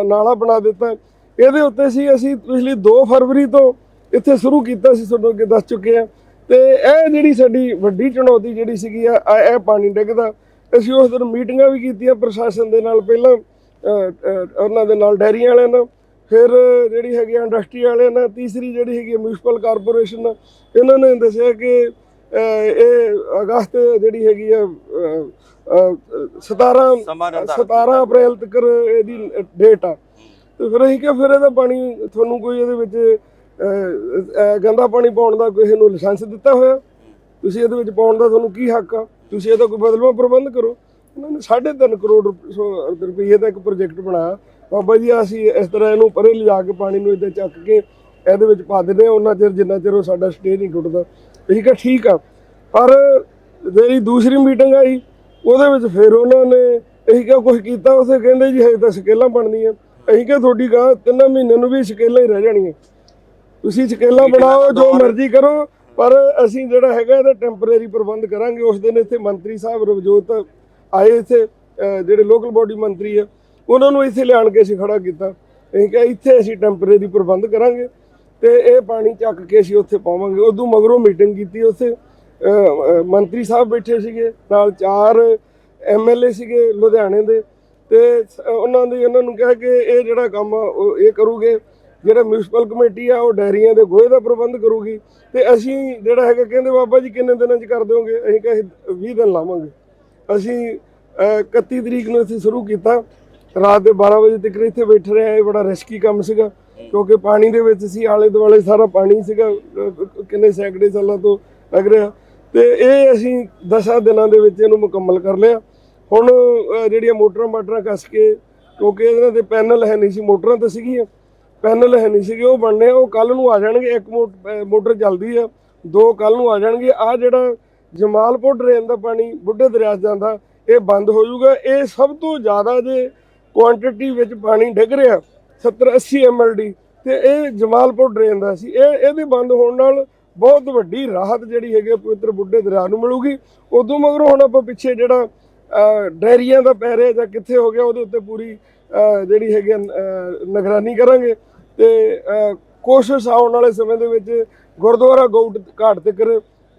ਨਾਲਾ ਬਣਾ ਦਿੱਤਾ। ਇਹਦੇ ਉੱਤੇ ਸੀ ਅਸੀਂ ਪਿਛਲੀ 2 ਫਰਵਰੀ ਤੋਂ ਇੱਥੇ ਸ਼ੁਰੂ ਕੀਤਾ ਸੀ ਤੁਹਾਨੂੰ ਅੱਗੇ ਦੱਸ ਚੁੱਕੇ ਆ ਤੇ ਇਹ ਜਿਹੜੀ ਸਾਡੀ ਵੱਡੀ ਚੁਣੌਤੀ ਜਿਹੜੀ ਸੀਗੀ ਆ ਇਹ ਪਾਣੀ ਡਿੱਗਦਾ। ਅਸੀਂ ਉਸ ਦਿਨ ਮੀਟਿੰਗਾਂ ਵੀ ਕੀਤੀਆਂ ਪ੍ਰਸ਼ਾਸਨ ਦੇ ਨਾਲ ਪਹਿਲਾਂ ਉਹਨਾਂ ਦੇ ਨਾਲ ਡੈਰੀਆਂ ਵਾਲਿਆਂ ਨਾਲ ਫਿਰ ਜਿਹੜੀ ਹੈਗੀ ਇੰਡਸਟਰੀ ਵਾਲਿਆਂ ਨਾਲ ਤੀਸਰੀ ਜਿਹੜੀ ਹੈਗੀ ਮਿਊਨਿਸਪਲ ਕਾਰਪੋਰੇਸ਼ਨ ਨਾਲ ਇਹਨਾਂ ਨੇ ਦੱਸਿਆ ਕਿ ਇਹ ਅਗਸਤ ਜਿਹੜੀ ਹੈਗੀ ਆ ਅ, ਅ, 17 ਸਮਾਂ ਨਿਰਧਾਰਤ 17 ਅਪ੍ਰੈਲ ਤੱਕ ਇਹਦੀ ਡੇਟ ਆ। ਤੇ ਫਿਰ ਅਸੀਂ ਕਿਹਾ, ਫਿਰ ਇਹਦਾ ਪਾਣੀ ਤੁਹਾਨੂੰ ਕੋਈ ਇਹਦੇ ਵਿੱਚ ਗੰਦਾ ਪਾਣੀ ਪਾਉਣ ਦਾ ਕਿਸੇ ਨੂੰ ਲਾਇਸੈਂਸ ਦਿੱਤਾ ਹੋਇਆ? ਤੁਸੀਂ ਇਹਦੇ ਵਿੱਚ ਪਾਉਣ ਦਾ ਤੁਹਾਨੂੰ ਕੀ ਹੱਕ ਆ? ਤੁਸੀਂ ਇਹਦਾ ਕੋਈ ਬਦਲਵਾ ਪ੍ਰਬੰਧ ਕਰੋ। ਉਹਨਾਂ ਨੇ 3.5 ਕਰੋੜ ਰੁਪ- ਸੌ ਰੁਪਏ ਦਾ ਇੱਕ ਪ੍ਰੋਜੈਕਟ ਬਣਾਇਆ। ਬਾਬਾ ਜੀ, ਅਸੀਂ ਇਸ ਤਰ੍ਹਾਂ ਇਹਨੂੰ ਪਰੇ ਲਿਜਾ ਕੇ ਪਾਣੀ ਨੂੰ ਇੱਦਾਂ ਚੱਕ ਕੇ ਇਹਦੇ ਵਿੱਚ ਪਾ ਦਿੰਦੇ ਹਾਂ। ਉਹਨਾਂ ਚਿਰ, ਜਿੰਨਾ ਚਿਰ ਉਹ ਸਾਡਾ ਸਟੇ ਨਹੀਂ ਟੁੱਟਦਾ। ਅਸੀਂ ਕਿਹਾ, ਠੀਕ ਆ। ਪਰ ਜਿਹੜੀ ਦੂਸਰੀ ਮੀਟਿੰਗ ਆਈ, ਉਹਦੇ ਵਿੱਚ ਫਿਰ ਉਹਨਾਂ ਨੇ ਅਸੀਂ ਕਿਹਾ ਕੁਝ ਕੀਤਾ ਉਸੇ ਕਹਿੰਦੇ ਜੀ, ਹਜੇ ਤਾਂ ਸਕੇਲਾਂ ਬਣਦੀਆਂ ਅਸੀਂ ਕਿਹਾ ਤੁਹਾਡੀ ਗਾਂ ਤਿੰਨਾਂ ਮਹੀਨਿਆਂ ਨੂੰ ਵੀ ਸਕੇਲਾਂ ਹੀ ਰਹਿ ਜਾਣੀਆਂ। ਤੁਸੀਂ ਸਕੇਲਾਂ ਬਣਾਓ ਜੋ ਮਰਜ਼ੀ ਕਰੋ ਪਰ ਅਸੀਂ ਜਿਹੜਾ ਹੈਗਾ ਇਹਦਾ ਟੈਂਪਰੇਰੀ ਪ੍ਰਬੰਧ ਕਰਾਂਗੇ। ਉਸ ਦਿਨ ਇੱਥੇ ਮੰਤਰੀ ਸਾਹਿਬ ਰਵਜੋਤ ਆਏ ਇੱਥੇ ਜਿਹੜੇ ਲੋਕਲ ਬਾਡੀ ਮੰਤਰੀ ਆ ਉਹਨਾਂ ਨੂੰ ਇੱਥੇ ਲਿਆਣ ਕੇ ਅਸੀਂ ਖੜਾ ਕੀਤਾ। ਅਸੀਂ ਕਿਹਾ ਇੱਥੇ ਅਸੀਂ ਟੈਂਪਰੇਰੀ ਪ੍ਰਬੰਧ ਕਰਾਂਗੇ ਤੇ ਇਹ ਪਾਣੀ ਚੱਕ ਕੇ ਅਸੀਂ ਉੱਥੇ ਪਾਵਾਂਗੇ। ਉਦੋਂ ਮਗਰੋਂ ਮੀਟਿੰਗ ਕੀਤੀ ਉੱਥੇ ਮੰਤਰੀ ਸਾਹਿਬ ਬੈਠੇ ਸੀਗੇ ਨਾਲ ਚਾਰ ਐਮਐਲਏ ਸੀਗੇ ਲੁਧਿਆਣੇ ਦੇ। ਤੇ ਸ- ਉਹਨਾਂ ਦੀ ਉਹਨਾਂ ਨੂੰ ਕਿਹਾ ਕਿ ਇਹ ਜਿਹੜਾ ਕੰਮ ਆ ਉਹ ਇਹ ਕਰੂਗੇ। ਜਿਹੜਾ ਮਿਊਨਿਸਪਲ ਕਮੇਟੀ ਆ ਉਹ ਡੈਰੀਆਂ ਦੇ ਗੋਹੇ ਦਾ ਪ੍ਰਬੰਧ ਕਰੂਗੀ। ਤੇ ਅਸੀਂ ਜਿਹੜਾ ਹੈਗਾ ਕਹਿੰਦੇ ਬਾਬਾ ਜੀ ਕਿੰਨੇ ਦਿਨਾਂ 'ਚ ਕਰ ਦਿਓਗੇ? ਅਸੀਂ ਕਹੇ ਅਸੀਂ 20 ਦਿਨ ਲਾਵਾਂਗੇ। ਅਸੀਂ ਅਹ, 31 ਤਰੀਕ ਨੂੰ ਅਸੀਂ ਸ਼ੁਰੂ ਕੀਤਾ। ਰਾਤ ਦੇ 12 ਵਜੇ ਤੱਕ ਇੱਥੇ ਬੈਠ ਰਹੇ ਇਹ ਬੜਾ ਰਿਸਕੀ ਕੰਮ ਸੀਗਾ ਕਿਉਂਕਿ ਪਾਣੀ ਦੇ ਵਿੱਚ ਸੀ ਆਲੇ ਦੁਆਲੇ ਸਾਰਾ ਪਾਣੀ ਸੀਗਾ ਕਿੰਨੇ ਸੈਂਕੜੇ ਸਾਲਾਂ ਤੋਂ ਲੱਗ ਰਿਹਾ। ਤੇ ਇਹ ਅਸੀਂ 10 ਦਿਨਾਂ ਦੇ ਵਿੱਚ ਇਹਨੂੰ ਮੁਕੰਮਲ ਕਰ ਲਿਆ। ਹੁਣ ਜਿਹੜੀਆਂ ਮੋਟਰਾਂ ਮਾਟਰਾਂ ਕੱਸ ਕੇ ਕਿਉਂਕਿ ਇਹਨਾਂ ਦੇ ਪੈਨਲ ਹੈ ਨਹੀਂ ਸੀ ਮੋਟਰਾਂ ਤਾਂ ਸੀਗੀਆਂ। ਪੈਨਲ ਹੈ ਨਹੀਂ ਸੀਗੇ ਉਹ ਬਣਨੇ ਉਹ ਕੱਲ ਨੂੰ ਆ ਜਾਣਗੇ ਇੱਕ ਮੋ- ਅਹ, ਮੋਟਰ ਚੱਲਦੀ ਆ ਦੋ ਕੱਲ ਨੂੰ ਆ ਜਾਣਗੇ। ਆ ਜਿਹੜਾ ਜਮਾਲਪੁਰ ਡਰੇਨ ਦਾ ਪਾਣੀ ਬੁੱਢੇ ਦਰਿਆ ਜਾਂਦਾ ਇਹ ਬੰਦ ਹੋ ਜਾਊਗਾ। ਇਹ ਸਭ ਤੋਂ ਜ਼ਿਆਦਾ ਜੇ ਕੁਆਂਟੀਟੀ ਵਿੱਚ ਪਾਣੀ ਡਿੱਗ ਰਿਹਾ 70 80 ਐਮਐਲਡੀ ਤੇ ਇਹ ਜਮਾਲਪੁਰ ਡਰੇਨ ਦਾ ਸੀ। ਇਹ ਇਹਦੇ ਬੰਦ ਹੋਣ ਨਾਲ ਬਹੁਤ ਵੱਡੀ ਰਾਹਤ ਜਿਹੜੀ ਹੈਗੀ ਆ ਪਵਿੱਤਰ ਬੁੱਢੇ ਦਰਿਆ ਨੂੰ ਮਿਲੂਗੀ। ਉਦੋਂ ਮਗਰੋਂ ਹੁਣ ਆਪਾਂ ਪਿੱਛੇ ਜਿਹੜਾ ਡੈਰੀਆਂ ਦਾ ਪੈ ਰਿਹਾ ਜਾਂ ਕਿੱਥੇ ਹੋ ਗਿਆ ਉਹਦੇ ਉੱਤੇ ਪੂਰੀ ਜਿਹੜੀ ਹੈਗੀ ਨਿਗਰਾਨੀ ਕਰਾਂਗੇ ਤੇ ਕੋਸ਼ਿਸ਼ ਆਉਣ ਵਾਲੇ ਸਮੇਂ ਦੇ ਵਿੱਚ ਗੁਰਦੁਆਰਾ ਗਊਟ ਘਾਟ ਤੱਕ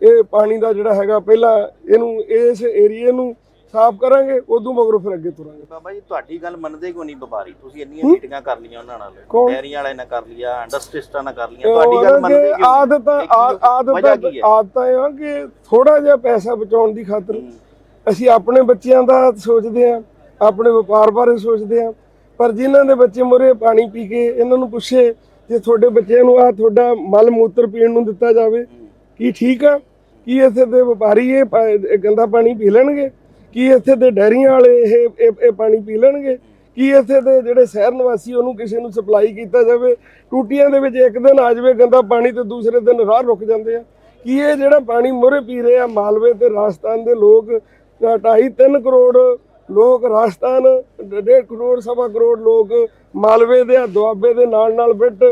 ਇਹ ਪਾਣੀ ਦਾ ਜਿਹੜਾ ਹੈਗਾ ਪਹਿਲਾਂ ਇਹਨੂੰ ਇਸ ਏਰੀਏ ਨੂੰ ਸਾਫ਼ ਕਰਾਂਗੇ ਉਦੋਂ ਮਗਰੋਂ ਫਿਰ ਅੱਗੇ ਤੁਰਾਂਗੇ ਬਾਬਾ ਜੀ ਤੁਹਾਡੀ ਗੱਲ ਮੰਨਦੇ ਕਿਉਂ ਨਹੀਂ ਵਪਾਰੀ ਤੁਸੀਂ ਇੰਨੀਆਂ ਮੀਟਿੰਗਾਂ ਕਰ ਲਈਆਂ ਉਹਨਾਂ ਨਾਲ? ਡੈਰੀਆਂ ਵਾਲਿਆਂ ਨਾਲ ਕਰ ਲਿਆ ਇੰਡਸਟਰੀਸਟਾਂ ਨਾਲ ਕਰ ਲਈਆਂ ਤੁਹਾਡੀ ਗੱਲ ਮੰਨਦੇ ਕਿਉਂ? ਆਦਤਾਂ ਆਦਤਾਂ? ਆਦਤਾਂ ਇਹ ਆ ਕਿ ਥੋੜਾ ਜਿਹਾ ਪੈਸਾ ਬਚਾਉਣ ਦੀ ਖਾਤਰ। ਅਸੀਂ ਆਪਣੇ ਬੱਚਿਆਂ ਦਾ ਸੋਚਦੇ ਆ ਆਪਣੇ ਵਪਾਰ ਬਾਰੇ ਸੋਚਦੇ ਆ ਪਰ ਜਿਨ੍ਹਾਂ ਦੇ ਬੱਚੇ ਮੁਰੇ ਪਾਣੀ ਪੀ ਕੇ ਇਹਨਾਂ ਨੂੰ ਪੁੱਛੇ ਜੇ ਤੁਹਾਡੇ ਬੱਚਿਆਂ ਨੂੰ ਆ ਤੁਹਾਡਾ ਮਲ ਮੂਤਰ ਪੀਣ ਨੂੰ ਦਿੱਤਾ ਜਾਵੇ, ਕੀ ਠੀਕ ਆ? ਕੀ ਇੱਥੇ ਦੇ ਵਪਾਰੀ ਇਹ ਗੰਦਾ ਪਾਣੀ ਪੀ ਲੈਣਗੇ? ਕੀ ਇੱਥੇ ਦੇ ਡੈਰੀਆਂ ਵਾਲੇ ਇਹ, ਇਹ- ਇਹ ਪਾਣੀ ਪੀ ਲੈਣਗੇ? ਕੀ ਇੱਥੇ ਦੇ ਜਿਹੜੇ ਸ਼ਹਿਰ ਨਿਵਾਸੀ ਉਹਨੂੰ ਕਿਸੇ ਨੂੰ ਸਪਲਾਈ ਕੀਤਾ ਜਾਵੇ? ਟੂਟੀਆਂ ਦੇ ਵਿੱਚ ਇੱਕ ਦਿਨ ਆ ਜਾਵੇ ਗੰਦਾ ਪਾਣੀ ਤੇ ਦੂਸਰੇ ਦਿਨ ਰਾਹ ਰੁਕ ਜਾਂਦੇ ਆ। ਕੀ ਇਹ ਜਿਹੜਾ ਪਾਣੀ ਮੋਰੇ ਪੀ ਰਹੇ ਆ ਮਾਲਵੇ ਤੇ ਰਾਜਸਥਾਨ ਦੇ ਲੋਕ 2.5 3 ਕਰੋੜ ਲੋਕ ਰਾਜਸਥਾਨ 1.5 ਕਰੋੜ, ਸਵਾ ਕਰੋੜ ਲੋਕ ਮਾਲਵੇ ਦੇ ਆ, ਦੁਆਬੇ ਦੇ ਨਾਲ ਨਾਲ ਬਿੱਟ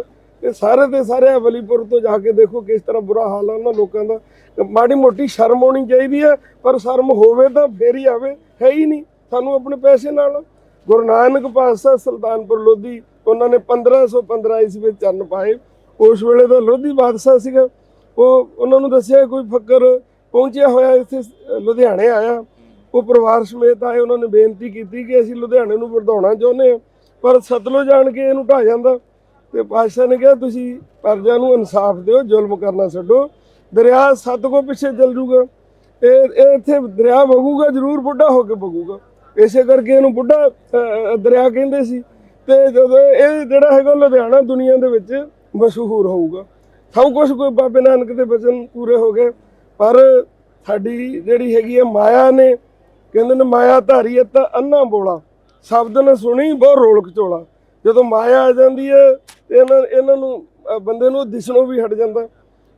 ਇਹ ਸਾਰੇ ਦੇ ਸਾਰੇ ਹਵਲੀਪੁਰ ਤੋਂ ਜਾ ਕੇ ਦੇਖੋ ਕਿਸ ਤਰ੍ਹਾਂ ਬੁਰਾ ਹਾਲ ਆ ਉਹਨਾਂ ਲੋਕਾਂ ਦਾ। ਮਾੜੀ ਮੋਟੀ ਸ਼ਰਮ ਹੋਣੀ ਚਾਹੀਦੀ ਹੈ ਪਰ ਸ਼ਰਮ ਹੋਵੇ ਤਾਂ ਫੇਰ ਹੀ ਆਵੇ, ਹੈ ਹੀ ਨਹੀਂ। ਸਾਨੂੰ ਆਪਣੇ ਪੈਸੇ ਨਾਲ। ਗੁਰੂ ਨਾਨਕ ਪਾਤਸ਼ਾਹ ਸੁਲਤਾਨਪੁਰ ਲੋਧੀ, ਉਹਨਾਂ ਨੇ 1515 ਈਸਵੀ ਵਿੱਚ ਚੰਨ ਪਾਏ। ਉਸ ਵੇਲੇ ਦਾ ਲੋਧੀ ਬਾਦਸ਼ਾਹ ਸੀਗਾ। ਉਹ ਉਹਨਾਂ ਨੂੰ ਦੱਸਿਆ ਕੋਈ ਫੱਕਰ ਪਹੁੰਚਿਆ ਹੋਇਆ ਇੱਥੇ, ਲੁਧਿਆਣੇ ਆਇਆ। ਉਹ ਪਰਿਵਾਰ ਸਮੇਤ ਆਏ, ਉਹਨਾਂ ਨੇ ਬੇਨਤੀ ਕੀਤੀ ਕਿ ਅਸੀਂ ਲੁਧਿਆਣੇ ਨੂੰ ਵਧਾਉਣਾ ਚਾਹੁੰਦੇ ਹਾਂ, ਪਰ ਸਤਲੁਜ ਜਾਣ ਕੇ ਇਹਨੂੰ ਢਾਹ ਜਾਂਦਾ। ਤੇ ਪਾਤਸ਼ਾਹ ਨੇ ਕਿਹਾ, ਤੁਸੀਂ ਪਰਜਾ ਨੂੰ ਇਨਸਾਫ ਦਿਓ, ਜ਼ੁਲਮ ਕਰਨਾ ਛੱਡੋ। ਦਰਿਆ ਸੱਤ ਕੋ ਪਿੱਛੇ ਚੱਲ ਜੂਗਾ। ਇਹ ਇੱਥੇ ਦਰਿਆ ਵਗੂਗਾ, ਜ਼ਰੂਰ ਬੁੱਢਾ ਹੋ ਕੇ ਵਗੂਗਾ। ਇਸੇ ਕਰਕੇ ਇਹਨੂੰ ਬੁੱਢਾ ਦਰਿਆ ਕਹਿੰਦੇ ਸੀ। ਤੇ ਜਦੋਂ ਇਹ ਜਿਹੜਾ ਹੈਗਾ ਲੁਧਿਆਣਾ ਦੁਨੀਆ ਦੇ ਵਿੱਚ ਮਸ਼ਹੂਰ ਹੋਊਗਾ। ਸਭ ਕੁਝ ਕੋਈ ਬਾਬੇ ਨਾਨਕ ਦੇ ਬਚਨ ਪੂਰੇ ਹੋ ਗਏ, ਪਰ ਸਾਡੀ ਜਿਹੜੀ ਹੈਗੀ ਹੈ ਮਾਇਆ ਨੇ ਕਹਿੰਦੇ ਨੇ ਮਾਇਆ ਧਾਰੀ ਹੈ ਤਾਂ ਅੰਨਾ ਬੋਲਾ। ਸ਼ਬਦ ਨੇ ਸੁਣੀ ਬਹੁਤ ਰੋਲ ਕਚੋਲਾ ਜਦੋਂ ਮਾਇਆ ਆ ਜਾਂਦੀ ਹੈ ਤੇ ਇਹਨਾਂ ਇਹਨਾਂ ਨੂੰ ਅ, ਬੰਦੇ ਨੂੰ ਦਿਸਣੋਂ ਵੀ ਹਟ ਜਾਂਦਾ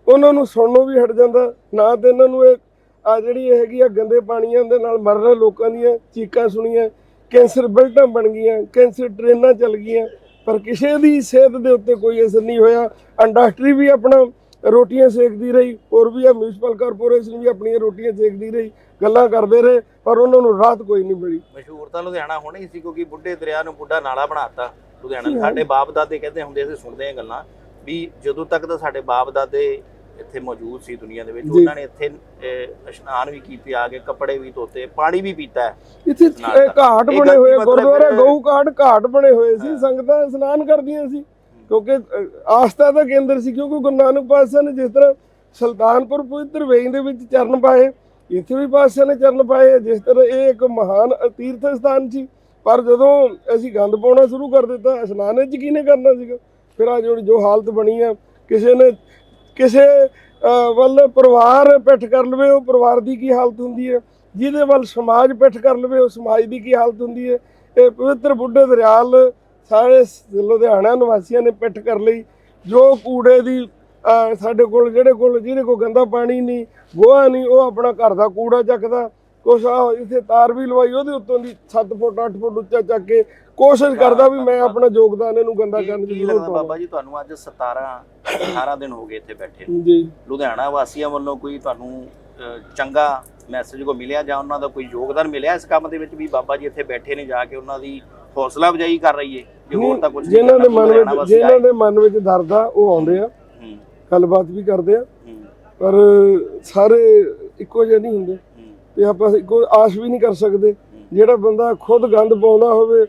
ਉਹਨਾਂ ਨੂੰ ਸੁਣਨੋਂ ਵੀ ਹਟ ਜਾਂਦਾ। ਨਾ ਤੇ ਇਹਨਾਂ ਨੂੰ ਇਹ ਆ ਜਿਹੜੀ ਇਹ ਹੈਗੀ ਆ ਗੰਦੇ ਪਾਣੀਆਂ ਦੇ ਨਾਲ ਮਰ ਰਹੇ ਲੋਕਾਂ ਦੀਆਂ ਚੀਕਾਂ ਸੁਣੀਆਂ ਕੈਂਸਰ ਬਿਲਟਾਂ ਬਣ ਗਈਆਂ ਕੈਂਸਰ ਟ੍ਰੇਨਾਂ ਚੱਲ ਗਈਆਂ ਪਰ ਕਿਸੇ ਦੀ ਸਿਹਤ ਦੇ ਉੱਤੇ ਕੋਈ ਅਸਰ ਨਹੀਂ ਹੋਇਆ। ਇੰਡਸਟਰੀ ਵੀ ਆਪਣਾ ਰੋਟੀਆਂ ਸੇਕਦੀ ਰਹੀ ਹੋਰ ਵੀ ਆ ਮਿਊਨਿਸਪਲ ਕਾਰਪੋਰੇਸ਼ਨ ਵੀ ਆਪਣੀਆਂ ਰੋਟੀਆਂ ਸੇਕਦੀ ਰਹੀ ਗੱਲਾਂ ਕਰਦੇ ਰਹੇ ਪਰ ਉਹਨਾਂ ਨੂੰ ਰਾਹਤ ਕੋਈ ਨਹੀਂ ਮਿਲੀ ਮਸ਼ਹੂਰ ਤਾਂ ਲੁਧਿਆਣਾ ਹੋਣਾ ਹੀ ਸੀ ਕਿਉਂਕਿ ਬੁੱਢੇ ਦਰਿਆ ਨੂੰ ਬੁੱਢਾ ਨਾਲਾ ਬਣਾਤਾ ਲੁਧਿਆਣਾ ਸਾਡੇ ਬਾਪ ਦਾਦੇ ਕਹਿੰਦੇ ਹੁੰਦੇ ਸੀ ਸੁਣਦੇ ਆ ਗੱਲਾਂ ਵੀ ਜਦੋਂ ਤੱਕ ਤਾਂ ਸਾਡੇ ਬਾਪ ਦਾਦੇ ਇੱਥੇ ਮੌਜੂਦ ਸੀ ਦੁਨੀਆ ਦੇ ਵਿੱਚ। ਉਹਨਾਂ ਨੇ ਇੱਥੇ ਇਸ਼ਨਾਨ ਵੀ ਕੀਤੇ ਆ ਕੇ ਕੱਪੜੇ ਵੀ ਧੋਤੇ ਪਾਣੀ ਵੀ ਪੀਤਾ। ਇੱਥੇ ਘਾਟ ਬਣੇ ਹੋਏ ਗੁਰਦੁਆਰਾ? ਗਊ ਘਾਟ ਘਾਟ ਬਣੇ ਹੋਏ ਸੀ। ਸੰਗਤਾਂ ਇਸ਼ਨਾਨ ਕਰਦੀਆਂ ਸੀ ਕਿਉਂਕਿ ਆਸਥਾ ਦਾ ਕੇਂਦਰ ਸੀ, ਕਿਉਂਕਿ ਗੁਰੂ ਨਾਨਕ ਪਾਤਸ਼ਾਹ ਨੇ ਜਿਸ ਤਰ੍ਹਾਂ ਸੁਲਤਾਨਪੁਰ ਪਵਿੱਤਰ ਵੇਈ ਦੇ ਵਿੱਚ ਚਰਨ ਪਾਏ, ਇੱਥੇ ਵੀ ਪਾਤਸ਼ਾਹ ਨੇ ਚਰਨ ਪਾਏ, ਜਿਸ ਤਰ੍ਹਾਂ ਇਹ ਇੱਕ ਮਹਾਨ ਤੀਰਥ ਸਥਾਨ ਸੀ। ਪਰ ਜਦੋਂ ਅਸੀਂ ਗੰਦ ਪਾਉਣਾ ਸ਼ੁਰੂ ਕਰ ਦਿੱਤਾ, ਇਸ਼ਨਾਨ ਵਿੱਚ ਕਿਹਨੇ ਕਰਨਾ ਸੀਗਾ? ਫਿਰ ਆ ਜਿਹੜੀ ਜੋ ਹਾਲਤ ਬਣੀ ਆ, ਕਿਸੇ ਨੇ, ਕਿਸੇ ਵੱਲ ਪਰਿਵਾਰ ਪਿੱਠ ਕਰ ਲਵੇ, ਉਹ ਪਰਿਵਾਰ ਦੀ ਕੀ ਹਾਲਤ ਹੁੰਦੀ ਹੈ ਜਿਹਦੇ ਵੱਲ ਸਮਾਜ ਪਿੱਠ ਕਰ ਲਵੇ, ਉਹ ਸਮਾਜ ਦੀ ਕੀ ਹਾਲਤ ਹੁੰਦੀ ਹੈ ਇਹ ਪਵਿੱਤਰ ਬੁੱਢੇ ਦਰਿਆਲ ਸਾਰੇ ਲੁਧਿਆਣਾ ਨਿਵਾਸੀਆਂ ਨੇ ਪਿੱਠ ਕਰ ਲਈ। ਜੋ ਕੂੜੇ ਦੀ ਸਾਡੇ ਕੋਲ ਜਿਹੜੇ ਕੋਲ ਜਿਹਦੇ ਕੋਲ ਗੰਦਾ ਪਾਣੀ ਨਹੀਂ ਗੋਹਾ ਨਹੀਂ ਉਹ ਆਪਣਾ ਘਰ ਦਾ ਕੂੜਾ ਚੱਕਦਾ। ਕੁਛ ਆ ਇੱਥੇ ਤਾਰ ਵੀ ਲਵਾਈ ਉਹਦੇ ਉੱਤੋਂ ਦੀ 7 ਫੁੱਟ 8 ਫੁੱਟ ਉੱਚਾ ਚੱਕ ਕੇ ਕੋਸ਼ਿਸ਼ ਕਰਦਾ ਵੀ ਮੈਂ ਆਪਣਾ ਯੋਗਦਾਨ ਇਹਨੂੰ ਗੰਦਾ ਕਰਨ ਦੀ ਜ਼ਰੂਰਤ ਲੱਗਦਾ ਬਾਬਾ ਜੀ ਤੁਹਾਨੂੰ ਅੱਜ 17 18 ਦਿਨ ਹੋ ਗਏ ਇੱਥੇ ਬੈਠੇ। ਜੀ। ਲੁਧਿਆਣਾ ਵਾਸੀਆਂ ਵੱਲੋਂ ਕੋਈ ਤੁਹਾਨੂੰ ਚੰਗਾ ਮੈਸੇਜ ਕੋ ਮਿਲਿਆ ਜਾਂ ਉਹਨਾਂ ਦਾ ਕੋਈ ਯੋਗਦਾਨ ਮਿਲਿਆ ਇਸ ਕੰਮ ਦੇ ਵਿੱਚ ਵੀ ਬਾਬਾ ਜੀ ਇੱਥੇ ਬੈਠੇ ਨੇ ਜਾ ਕੇ ਉਹਨਾਂ ਦੀ ਹੌਸਲਾ ਅਫਜ਼ਾਈ ਕਰ ਰਹੀ ਹੈ ਜੇ ਹੋਰ ਤਾਂ ਕੁਝ ਜਿਨ੍ਹਾਂ ਦੇ ਮਨ ਵਿੱਚ ਜਿਨ੍ਹਾਂ ਦੇ ਮਨ ਵਿੱਚ ਦਰਦ ਆ ਉਹ ਆਉਂਦੇ ਆ। ਗੱਲਬਾਤ ਵੀ ਕਰਦੇ ਆ। ਪਰ ਸਾਰੇ ਇੱਕੋ ਜਿਹੇ ਨਹੀਂ ਹੁੰਦੇ। ਤੇ ਆਪਾਂ ਇੱਕੋ ਆਸ ਵੀ ਨਹੀਂ ਕਰ ਸਕਦੇ। ਜਿਹੜਾ ਬੰਦਾ ਖੁਦ ਗੰਦ ਪਾਉਂਦਾ ਹੋਵੇ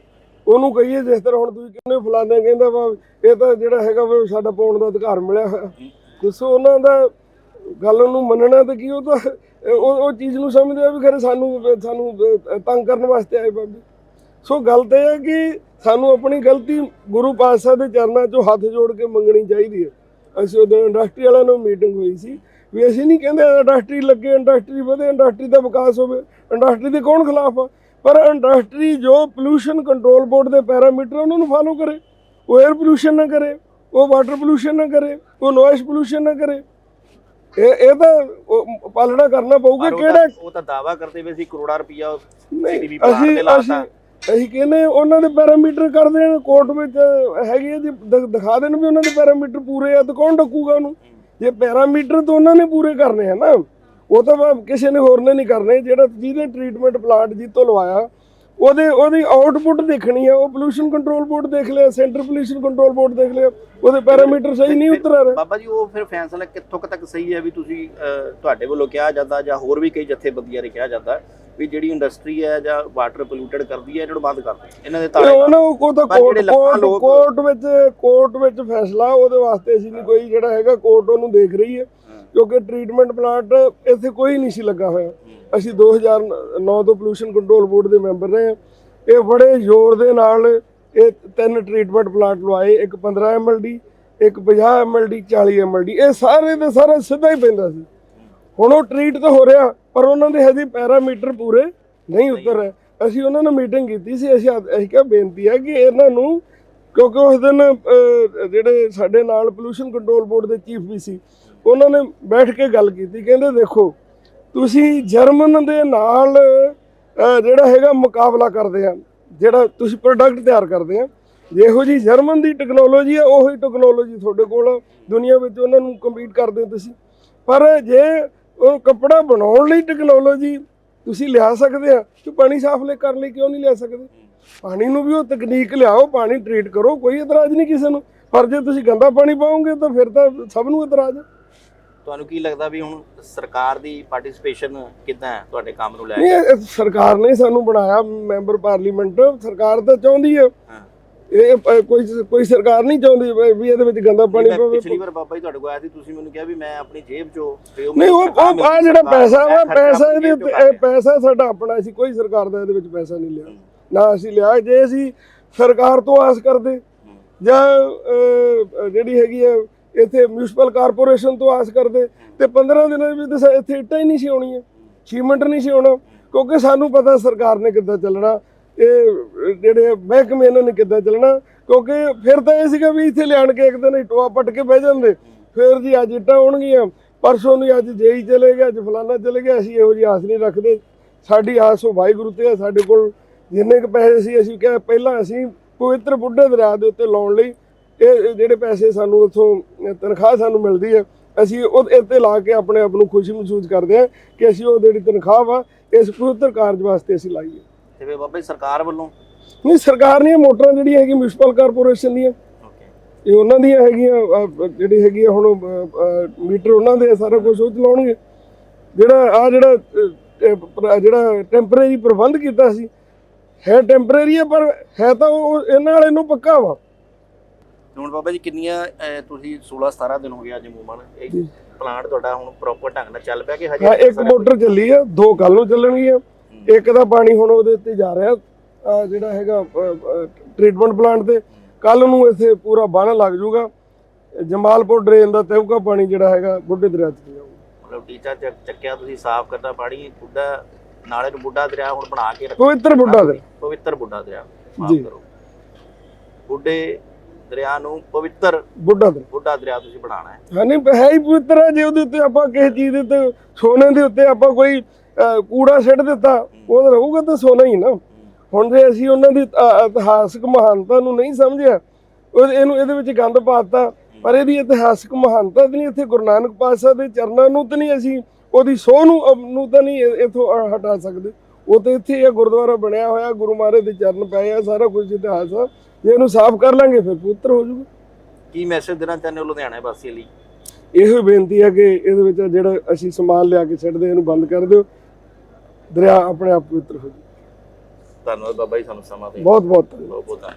ਉਹਨੂੰ ਕਹੀਏ ਜਿਸ ਤਰ੍ਹਾਂ ਹੁਣ ਤੁਸੀਂ ਕਹਿੰਦੇ ਫਲਾਣੇ ਕਹਿੰਦਾ ਵਾ ਇਹ ਤਾਂ ਜਿਹੜਾ ਹੈਗਾ ਵਾ ਸਾਡਾ ਪਾਉਣ ਦਾ ਅਧਿਕਾਰ ਮਿਲਿਆ ਹੋਇਆ। ਦੱਸੋ ਉਹਨਾਂ ਦਾ ਗੱਲ ਨੂੰ ਮੰਨਣਾ ਤੇ ਕੀ ਉਹ ਤਾਂ ਉਹ ਚੀਜ਼ ਨੂੰ ਸਮਝਦੇ ਆ ਵੀ ਖਰੇ ਸਾਨੂੰ ਸਾਨੂੰ ਤੰਗ ਕਰਨ ਵਾਸਤੇ ਆਏ ਬਾਬੇ ਸੋ ਗੱਲ ਤੇ ਹੈ ਕਿ ਸਾਨੂੰ ਆਪਣੀ ਗਲਤੀ ਗੁਰੂ ਪਾਤਸ਼ਾਹ ਦੇ ਚਰਨਾਂ 'ਚੋਂ ਹੱਥ ਜੋੜ ਕੇ ਮੰਗਣੀ ਚਾਹੀਦੀ ਹੈ। ਅਸੀਂ ਉਦੋਂ ਇੰਡਸਟਰੀ ਵਾਲਿਆਂ ਨਾਲ ਮੀਟਿੰਗ ਹੋਈ ਸੀ ਵੀ ਅਸੀਂ ਨਹੀਂ ਕਹਿੰਦੇ ਇੰਡਸਟਰੀ ਲੱਗੇ ਇੰਡਸਟਰੀ ਵਧੇ ਇੰਡਸਟਰੀ ਦਾ ਵਿਕਾਸ ਹੋਵੇ। ਇੰਡਸਟਰੀ ਦੇ ਕੌਣ ਖਿਲਾਫ ਆ? ਪਰ ਇੰਡਸਟਰੀ ਜੋ ਪੋਲੂਸ਼ਨ ਕੰਟਰੋਲ ਬੋਰਡ ਦੇ ਪੈਰਾਮੀਟਰ ਉਹਨਾਂ ਨੂੰ ਫਾਲੋ ਕਰੇ। ਉਹ 에ਅਰ ਪੋਲੂਸ਼ਨ ਨਾ ਕਰੇ ਉਹ ਵਾਟਰ ਪੋਲੂਸ਼ਨ ਨਾ ਕਰੇ ਉਹ ਨੋਇਸ ਪੋਲੂਸ਼ਨ ਨਾ ਕਰੇ। ਇਹ ਇਹ ਤਾਂ ਪਾਲਣਾ ਕਰਨਾ ਪਊਗਾ ਕਿਹੜਾ ਉਹ ਤਾਂ ਦਾਵਾ ਕਰਦੇ ਵੀ ਅਸੀਂ ਕਰੋੜਾ ਪਲਾਂਟ ਅਸੀਂ। ਅਸੀਂ ਅਸੀਂ ਕਹਿੰਦੇ ਉਹਨਾਂ ਦੇ ਪੈਰਾਮੀਟਰ ਕਰ ਦੇਣ ਕੋਰਟ ਵਿੱਚ ਹੈਗੇ ਆ ਜੀ ਦ- ਦਿਖਾ ਦੇਣ ਵੀ ਉਹਨਾਂ ਦੇ ਪੈਰਾਮੀਟਰ ਪੂਰੇ ਆ, ਤਾਂ ਕੌਣ ਡੱਕੂਗਾ ਉਹਨੂੰ? ਜੇ ਪੈਰਾਮੀਟਰ ਤਾਂ ਉਹਨਾਂ ਨੇ ਪੂਰੇ ਕਰਨੇ ਆ ਨਾ, ਉਹ ਤਾਂ ਵਾ- ਕਿਸੇ ਨੇ ਹੋਰ ਨੇ ਨਹੀਂ ਕਰਨੇ, ਜਿਹੜਾ ਜਿਹਦੇ ਟ੍ਰੀਟਮੈਂਟ ਪਲਾਂਟ ਜਿੱਤੋਂ ਲਵਾਇਆ ਉਹਦੇ ਉਹਦੀ ਆਊਟਪੁੱਟ ਦੇਖਣੀ ਆ ਉਹ ਪੋਲੂਸ਼ਨ ਕੰਟਰੋਲ ਬੋਰਡ ਦੇਖ ਲਿਆ ਸੈਂਟਰ ਪੋਲੂਸ਼ਨ ਕੰਟਰੋਲ ਬੋਰਡ ਦੇਖ ਲਿਆ ਉਹਦੇ ਪੈਰਾਮੀਟਰ ਸਹੀ ਨਹੀਂ ਉਤਰ ਰਹੇ। ਬਾਬਾ ਜੀ ਉਹ ਫਿਰ ਫੈਸਲਾ ਕਿੱਥੋਂ ਤੱਕ ਸਹੀ ਹੈ ਵੀ ਤੁਸੀਂ ਤੁਹਾਡੇ ਵੱਲੋਂ ਕਿਹਾ ਜਾਂਦਾ ਜਾਂ ਹੋਰ ਵੀ ਕਈ ਜਥੇਬੰਦੀਆਂ ਨੇ ਕਿਹਾ ਜਾਂਦਾ ਵੀ ਜਿਹੜੀ ਇੰਡਸਟਰੀ ਹੈ ਜਾਂ ਵਾਟਰ ਪੋਲੂਟਡ ਕਰਦੀ ਹੈ ਇਹਨਾਂ ਨੂੰ ਬੰਦ ਕਰ ਦਿਓ। ਇਹਨਾਂ ਦੇ ਤਾਲੇ ਉਹਨਾਂ ਉਹ ਤਾਂ ਕੋਰਟ ਕੋਰਟ ਵਿੱਚ ਕੋਰਟ ਵਿੱਚ ਫੈਸਲਾ ਉਹਦੇ ਵਾਸਤੇ ਅਸੀਂ ਨਹੀਂ ਕੋਈ ਜਿਹੜਾ ਹੈਗਾ ਕੋਰਟ ਉਹਨੂੰ ਦੇਖ ਰਹੀ ਹੈ। ਕਿਉਂਕਿ ਟ੍ਰੀਟਮੈਂਟ ਪਲਾਂਟ ਇੱਥੇ ਕੋਈ ਨਹੀਂ ਸੀ ਲੱਗਾ ਹੋਇਆ। ਅਸੀਂ 2009 ਤੋਂ ਪੋਲੂਸ਼ਨ ਕੰਟਰੋਲ ਬੋਰਡ ਦੇ ਮੈਂਬਰ ਰਹੇ ਹਾਂ। ਇਹ ਬੜੇ ਜ਼ੋਰ ਦੇ ਨਾਲ ਇਹ ਤਿੰਨ ਟ੍ਰੀਟਮੈਂਟ ਪਲਾਂਟ ਲਵਾਏ, ਇੱਕ 15 ਐਮਐਲਡੀ ਇੱਕ 50 ਐਮਐਲਡੀ 40 ਐਮਐਲਡੀ ਇਹ ਸਾਰੇ ਦੇ ਸਾਰਾ ਸਿੱਧਾ ਹੀ ਪੈਂਦਾ ਸੀ। ਹੁਣ ਉਹ ਟ੍ਰੀਟ ਤਾਂ ਹੋ ਰਿਹਾ, ਪਰ ਉਹਨਾਂ ਦੇ ਹਜੇ ਪੈਰਾਮੀਟਰ ਪੂਰੇ ਨਹੀਂ ਉਤਰ ਰਹੇ। ਅਸੀਂ ਉਹਨਾਂ ਨਾਲ ਮੀਟਿੰਗ ਕੀਤੀ ਸੀ, ਅਸੀਂ ਆਖ- ਅਸੀਂ ਕਿਹਾ ਬੇਨਤੀ ਹੈ ਕਿ ਇਹਨਾਂ ਨੂੰ ਕਿਉਂਕਿ ਉਸ ਦਿਨ ਜਿਹੜੇ ਸਾਡੇ ਨਾਲ ਪੋਲੂਸ਼ਨ ਕੰਟਰੋਲ ਬੋਰਡ ਦੇ ਚੀਫ ਵੀ ਸੀ ਉਹਨਾਂ ਨੇ ਬੈਠ ਕੇ ਗੱਲ ਕੀਤੀ, ਕਹਿੰਦੇ ਦੇਖੋ, ਤੁਸੀਂ ਜਰਮਨ ਦੇ ਨਾਲ ਜਿਹੜਾ ਹੈਗਾ ਮੁਕਾਬਲਾ ਕਰਦੇ ਆ, ਜਿਹੜਾ ਤੁਸੀਂ ਪ੍ਰੋਡਕਟ ਤਿਆਰ ਕਰਦੇ ਆ, ਜਿਹੋ ਜੀ ਜਰਮਨ ਦੀ ਟੈਕਨੋਲੋਜੀ ਆ, ਉਹੀ ਟੈਕਨੋਲੋਜੀ ਤੁਹਾਡੇ ਕੋਲ ਆ। ਦੁਨੀਆ ਵਿੱਚ ਉਹਨਾਂ ਨੂੰ ਕੰਪੀਟ ਕਰਦੇ ਹੋ ਤੁਸੀਂ। ਪਰ ਜੇ ਉਹ ਕੱਪੜਾ ਬਣਾਉਣ ਲਈ ਟੈਕਨੋਲੋਜੀ ਤੁਸੀਂ ਲਿਆ ਸਕਦੇ ਆ, ਤੇ ਪਾਣੀ ਸਾਫ਼ ਲੈ, ਕਰਨ ਲਈ ਕਿਉਂ ਨਹੀਂ ਲਿਆ ਸਕਦੇ? ਪਾਣੀ ਨੂੰ ਵੀ ਉਹ ਤਕਨੀਕ ਲਿਆਓ, ਪਾਣੀ ਟ੍ਰੀਟ ਕਰੋ, ਕੋਈ ਇਤਰਾਜ਼ ਨਹੀਂ ਕਿਸੇ ਨੂੰ। ਪਰ ਜੇ ਤੁਸੀਂ ਗੰਦਾ ਪਾਣੀ ਪਾਓਗੇ, ਤਾਂ ਫਿਰ ਤਾਂ ਸਭ ਨੂੰ ਇਤਰਾਜ਼ ਹੈ ਤੁਹਾਨੂੰ ਕੀ ਲੱਗਦਾ ਵੀ ਹੁਣ ਸਰਕਾਰ ਦੀ ਪਾਰਟਿਸਿਪੇਸ਼ਨ ਕਿੱਦਾਂ ਹੈ ਤੁਹਾਡੇ ਕੰਮ ਨੂੰ ਲੈ ਨਹੀਂ ਕੇ ਇਹ ਸਰਕਾਰ ਨੇ ਸਾਨੂੰ ਬਣਾਇਆ ਮੈਂਬਰ ਪਾਰਲੀਮੈਂਟ। ਸਰਕਾਰ ਤਾਂ ਚਾਹੁੰਦੀ ਹੈ। ਹਾਂ। ਇਹ ਅ, ਕੋਈ ਕੋਈ ਸਰਕਾਰ ਨਹੀਂ ਚਾਹੁੰਦੀ ਵੀ- ਵੀ ਇਹਦੇ ਵਿੱਚ ਗੰਦਾ ਪਾਣੀ ਮੈਂ ਪਵੇ। ਪਿਛਲੀ ਵਾਰ ਬਾਬਾ ਜੀ ਤੁਹਾਡੇ ਕੋਲ ਆਇਆ ਸੀ ਤੁਸੀਂ ਮੈਨੂੰ ਕਿਹਾ ਵੀ ਮੈਂ ਆਪਣੀ ਜੇਬ ਚੋਂ ਤੇ ਉਹ ਨਹੀਂ ਉਹ ਸਰਕਾਰ ਆ ਜਿਹੜਾ ਸਰਕਾਰ ਪੈਸਾ ਵਾ ਪੈਸਾ ਇਹਦੇ ਉੱਤੇ ਇਹ ਪੈਸਾ ਸਾਡਾ ਆਪਣਾ ਸੀ ਕੋਈ ਸਰਕਾਰ ਦਾ ਇਹਦੇ ਵਿੱਚ ਪੈਸਾ ਨਹੀਂ ਲਿਆ। ਨਾ ਅਸੀਂ ਲਿਆ ਜੇ ਅਸੀਂ ਸਰਕਾਰ ਤੋਂ ਆਸ ਕਰਦੇ ਜਾਂ ਜਿਹੜੀ ਹੈਗੀ ਆ ਇੱਥੇ ਮਿਊਨਿਸਪਲ ਕਾਰਪੋਰੇਸ਼ਨ ਤੋਂ ਆਸ ਕਰਦੇ ਤੇ 15 ਦਿਨਾਂ ਵਿੱਚ ਤਾਂ ਇੱਥੇ ਇੱਟਾਂ ਹੀ ਨਹੀਂ ਸੀ ਆਉਣੀਆਂ ਸੀਮੈਂਟ ਨਹੀਂ ਸੀ ਆਉਣਾ, ਕਿਉਂਕਿ ਸਾਨੂੰ ਪਤਾ ਸਰਕਾਰ ਨੇ ਕਿੱਦਾਂ ਚੱਲਣਾ, ਇਹ ਜਿਹੜੇ ਮਹਿਕਮੇ ਇਹਨਾਂ ਨੇ ਕਿੱਦਾਂ ਚੱਲਣਾ, ਕਿਉਂਕਿ ਫਿਰ ਤਾਂ ਇਹ ਸੀਗਾ ਵੀ ਇੱਥੇ ਲਿਆਣ ਕੇ ਇੱਕ ਦਿਨ ਟੋਆ ਪੱਟ ਕੇ ਬਹਿ ਜਾਂਦੇ, ਫਿਰ ਜੀ ਅੱਜ ਇੱਟਾਂ ਆਉਣਗੀਆਂ, ਪਰਸੋਂ ਨੂੰ ਅੱਜ ਜੇਈ ਚਲੇ ਗਿਆ, ਅੱਜ ਫਲਾਣਾ ਚਲੇ ਗਿਆ, ਅਸੀਂ ਇਹੋ ਜਿਹੀ ਆਸ ਨਹੀਂ ਰੱਖਦੇ, ਸਾਡੀ ਆਸ ਉਹ ਵਾਹਿਗੁਰੂ ਤੇ ਆ, ਸਾਡੇ ਕੋਲ ਜਿੰਨੇ ਕੁ ਪੈਸੇ ਸੀ, ਅਸੀਂ ਕਿਹਾ ਪਹਿਲਾਂ ਅਸੀਂ ਪਵਿੱਤਰ ਬੁੱਢੇ ਦਰਿਆ ਦੇ ਉੱਤੇ ਲਾਉਣ ਲਈ ਇਹ ਜਿਹੜੇ ਪੈਸੇ ਸਾਨੂੰ ਉੱਥੋਂ ਤਨਖਾਹ ਸਾਨੂੰ ਮਿਲਦੀ ਹੈ ਅਸੀਂ ਉਹ ਇੱਥੇ ਲਾ ਕੇ ਆਪਣੇ ਆਪ ਨੂੰ ਖੁਸ਼ੀ ਮਹਿਸੂਸ ਕਰਦੇ ਹਾਂ ਕਿ ਅਸੀਂ ਉਹ ਜਿਹੜੀ ਤਨਖਾਹ ਵਾ ਇਸ ਪਵਿੱਤਰ ਕਾਰਜ ਵਾਸਤੇ ਅਸੀਂ ਲਾਈ ਹੈ। ਤੇ ਫਿਰ ਬਾਬਾ ਜੀ ਸਰਕਾਰ ਵੱਲੋਂ? ਨਹੀਂ ਸਰਕਾਰ ਨੇ ਮੋਟਰਾਂ ਜਿਹੜੀਆਂ ਹੈਗੀ ਮਿਊਨਿਸਪਲ ਕਾਰਪੋਰੇਸ਼ਨ ਦੀਆਂ ਓਕੇ ਇਹ ਉਹਨਾਂ ਦੀਆਂ ਹੈਗੀਆਂ ਜਿਹੜੀ ਹੈਗੀ ਹੁਣ ਮੀਟਰ ਉਹਨਾਂ ਦੇ ਸਾਰਾ ਕੁਝ ਉਹ ਚਲਾਉਣਗੇ। ਜਿਹੜਾ ਆ ਜਿਹੜਾ ਜਿਹੜਾ ਟੈਂਪਰੇਰੀ ਪ੍ਰਬੰਧ ਕੀਤਾ ਸੀ ਹੈ ਟੈਂਪਰੇਰੀ ਹੈ ਪਰ ਹੈ ਤਾਂ ਉਹ ਇਹਨਾਂ ਵਾਲੇ ਨੂੰ ਪੱਕਾ ਵਾ। ਤੇ ਹੁਣ ਬਾਬਾ ਜੀ ਕਿੰਨੀਆਂ ਅਹ, ਤੁਸੀਂ 16 17 ਦਿਨ ਹੋ ਗਿਆ ਅੱਜ ਮੂਮਨ ਇਹ। ਪਲਾਂਟ ਤੁਹਾਡਾ ਹੁਣ ਪ੍ਰੋਪਰ ਢੰਗ ਨਾਲ ਚੱਲ ਪਿਆ ਕਿ ਹਜੇ ਹਾਂ ਇੱਕ ਸਾਰਾ ਮੋਟਰ ਚੱਲੀ ਆ ਦੋ ਕੱਲ ਨੂੰ ਚੱਲਣਗੀਆਂ ਇੱਕ ਦਾ ਪਾਣੀ ਹੁਣ ਉਹਦੇ ਉੱਤੇ ਜਾ ਰਿਹਾ ਆਹ ਜਿਹੜਾ ਹੈਗਾ ਟ੍ਰੀਟਮੈਂਟ ਪਲਾਂਟ ਤੇ। ਕੱਲ ਨੂੰ ਇੱਥੇ ਪੂਰਾ ਬੰਨ ਲੱਗ ਜਾਊਗਾ। ਜਮਾਲਪੁਰ ਡਰੇਨ ਦਾ ਤਿਉਕਾ ਪਾਣੀ ਜਿਹੜਾ ਹੈਗਾ ਬੁੱਢੇ ਦਰਿਆ 'ਚ ਜਾਊਗਾ। ਮਤਲਬ ਟੀਚਾ ਚੱਕ- ਚੱਕਿਆ ਤੁਸੀਂ ਸਾਫ਼ ਕਰਨਾ ਪਾਣੀ ਬੁੱਢਾ ਨਾਲੇ ਨੂੰ ਬੁੱਢਾ ਦਰਿਆ ਹੁਣ ਬਣਾ ਕੇ ਰੱਖੋ ਪਵਿੱਤਰ ਬੁੱਢਾ ਦਰਿਆ। ਪਵਿੱਤਰ ਬੁੱਢਾ ਦਰਿਆ ਮਾਫ ਜੀ। ਕਰੋ। ਬੁੱਢੇ ਦਰਿਆ ਨੂੰ ਪਵਿੱਤਰ ਬੁੱਢਾ ਦਰਿਆ। ਬੁੱਢਾ ਦਰਿਆ ਤੁਸੀਂ ਬਣਾਉਣਾ ਹੈ। ਹਾਂ ਨਹੀਂ ਹੈ ਹੀ ਪਵਿੱਤਰ ਹੈ ਜੇ ਉਹਦੇ ਉੱਤੇ ਆਪਾਂ ਕਿਸੇ ਚੀਜ਼ ਦੇ ਉੱਤੇ ਸੋਨੇ ਦੇ ਉੱਤੇ ਆਪਾਂ ਕੋਈ ਕੂੜਾ ਸਿੱਟ ਦਿੱਤਾ ਉਹ ਰਹੂਗਾ ਤਾਂ ਸੋਨਾ ਹੀ ਨਾ। ਹੁਣ ਜੇ ਅਸੀਂ ਉਹਨਾਂ ਦੀ ਇਤਿਹਾਸਕ ਮਹਾਨਤਾ ਨੂੰ ਨਹੀਂ ਸਮਝਿਆ ਉਹ ਇਹਨੂੰ ਇਹਦੇ ਵਿੱਚ ਗੰਦ ਪਾਤਾ ਪਰ ਇਹਦੀ ਇਤਿਹਾਸਕ ਮਹਾਨਤਾ ਤਾਂ ਨਹੀਂ ਇੱਥੇ ਗੁਰੂ ਨਾਨਕ ਪਾਤਸ਼ਾਹ ਦੇ ਚਰਨਾਂ ਨੂੰ ਤਾਂ ਨਹੀਂ ਅਸੀਂ ਉਹਦੀ ਸੋਹ ਨੂੰ ਨੂੰ ਤਾਂ ਨਹੀਂ ਇੱਥੋਂ ਹਟਾ ਸਕਦੇ। ਉਹ ਤੇ ਇੱਥੇ ਇਹ ਗੁਰਦੁਆਰਾ ਬਣਿਆ ਹੋਇਆ ਗੁਰੂ ਮਹਾਰਾਜ ਦੇ ਚਰਨ ਪਏ ਆ ਸਾਰਾ ਕੁਝ ਇਤਿਹਾਸ ਆ। ਜੇ ਇਹਨੂੰ ਸਾਫ਼ ਕਰ ਲਾਂਗੇ ਫਿਰ ਪਵਿੱਤਰ ਹੋ ਜਾਊਗਾ। ਕੀ ਮੈਸੇਜ ਦੇਣਾ ਚਾਹੁੰਦੇ ਹੋ ਲੁਧਿਆਣਾ ਵਾਸੀ ਲਈ? ਇਹੋ ਬੇਨਤੀ ਹੈ ਕਿ ਇਹਦੇ ਵਿੱਚ ਜਿਹੜਾ ਅਸੀਂ ਸਮਾਨ ਲਿਆ ਕੇ ਛੱਡਦੇ ਇਹਨੂੰ ਬੰਦ ਕਰ ਦਿਓ। ਦਰਿਆ ਆਪਣੇ ਆਪ ਪਵਿੱਤਰ ਹੋ ਜਾਊ। ਧੰਨਵਾਦ ਬਾਬਾ ਜੀ ਸਾਨੂੰ ਸਮਾਂ ਦੇ ਬਹੁਤ ਬਹੁਤ ਧੰਨਵਾਦ। ਬਹੁਤ ਬਹੁਤ ਧੰਨਵਾਦ।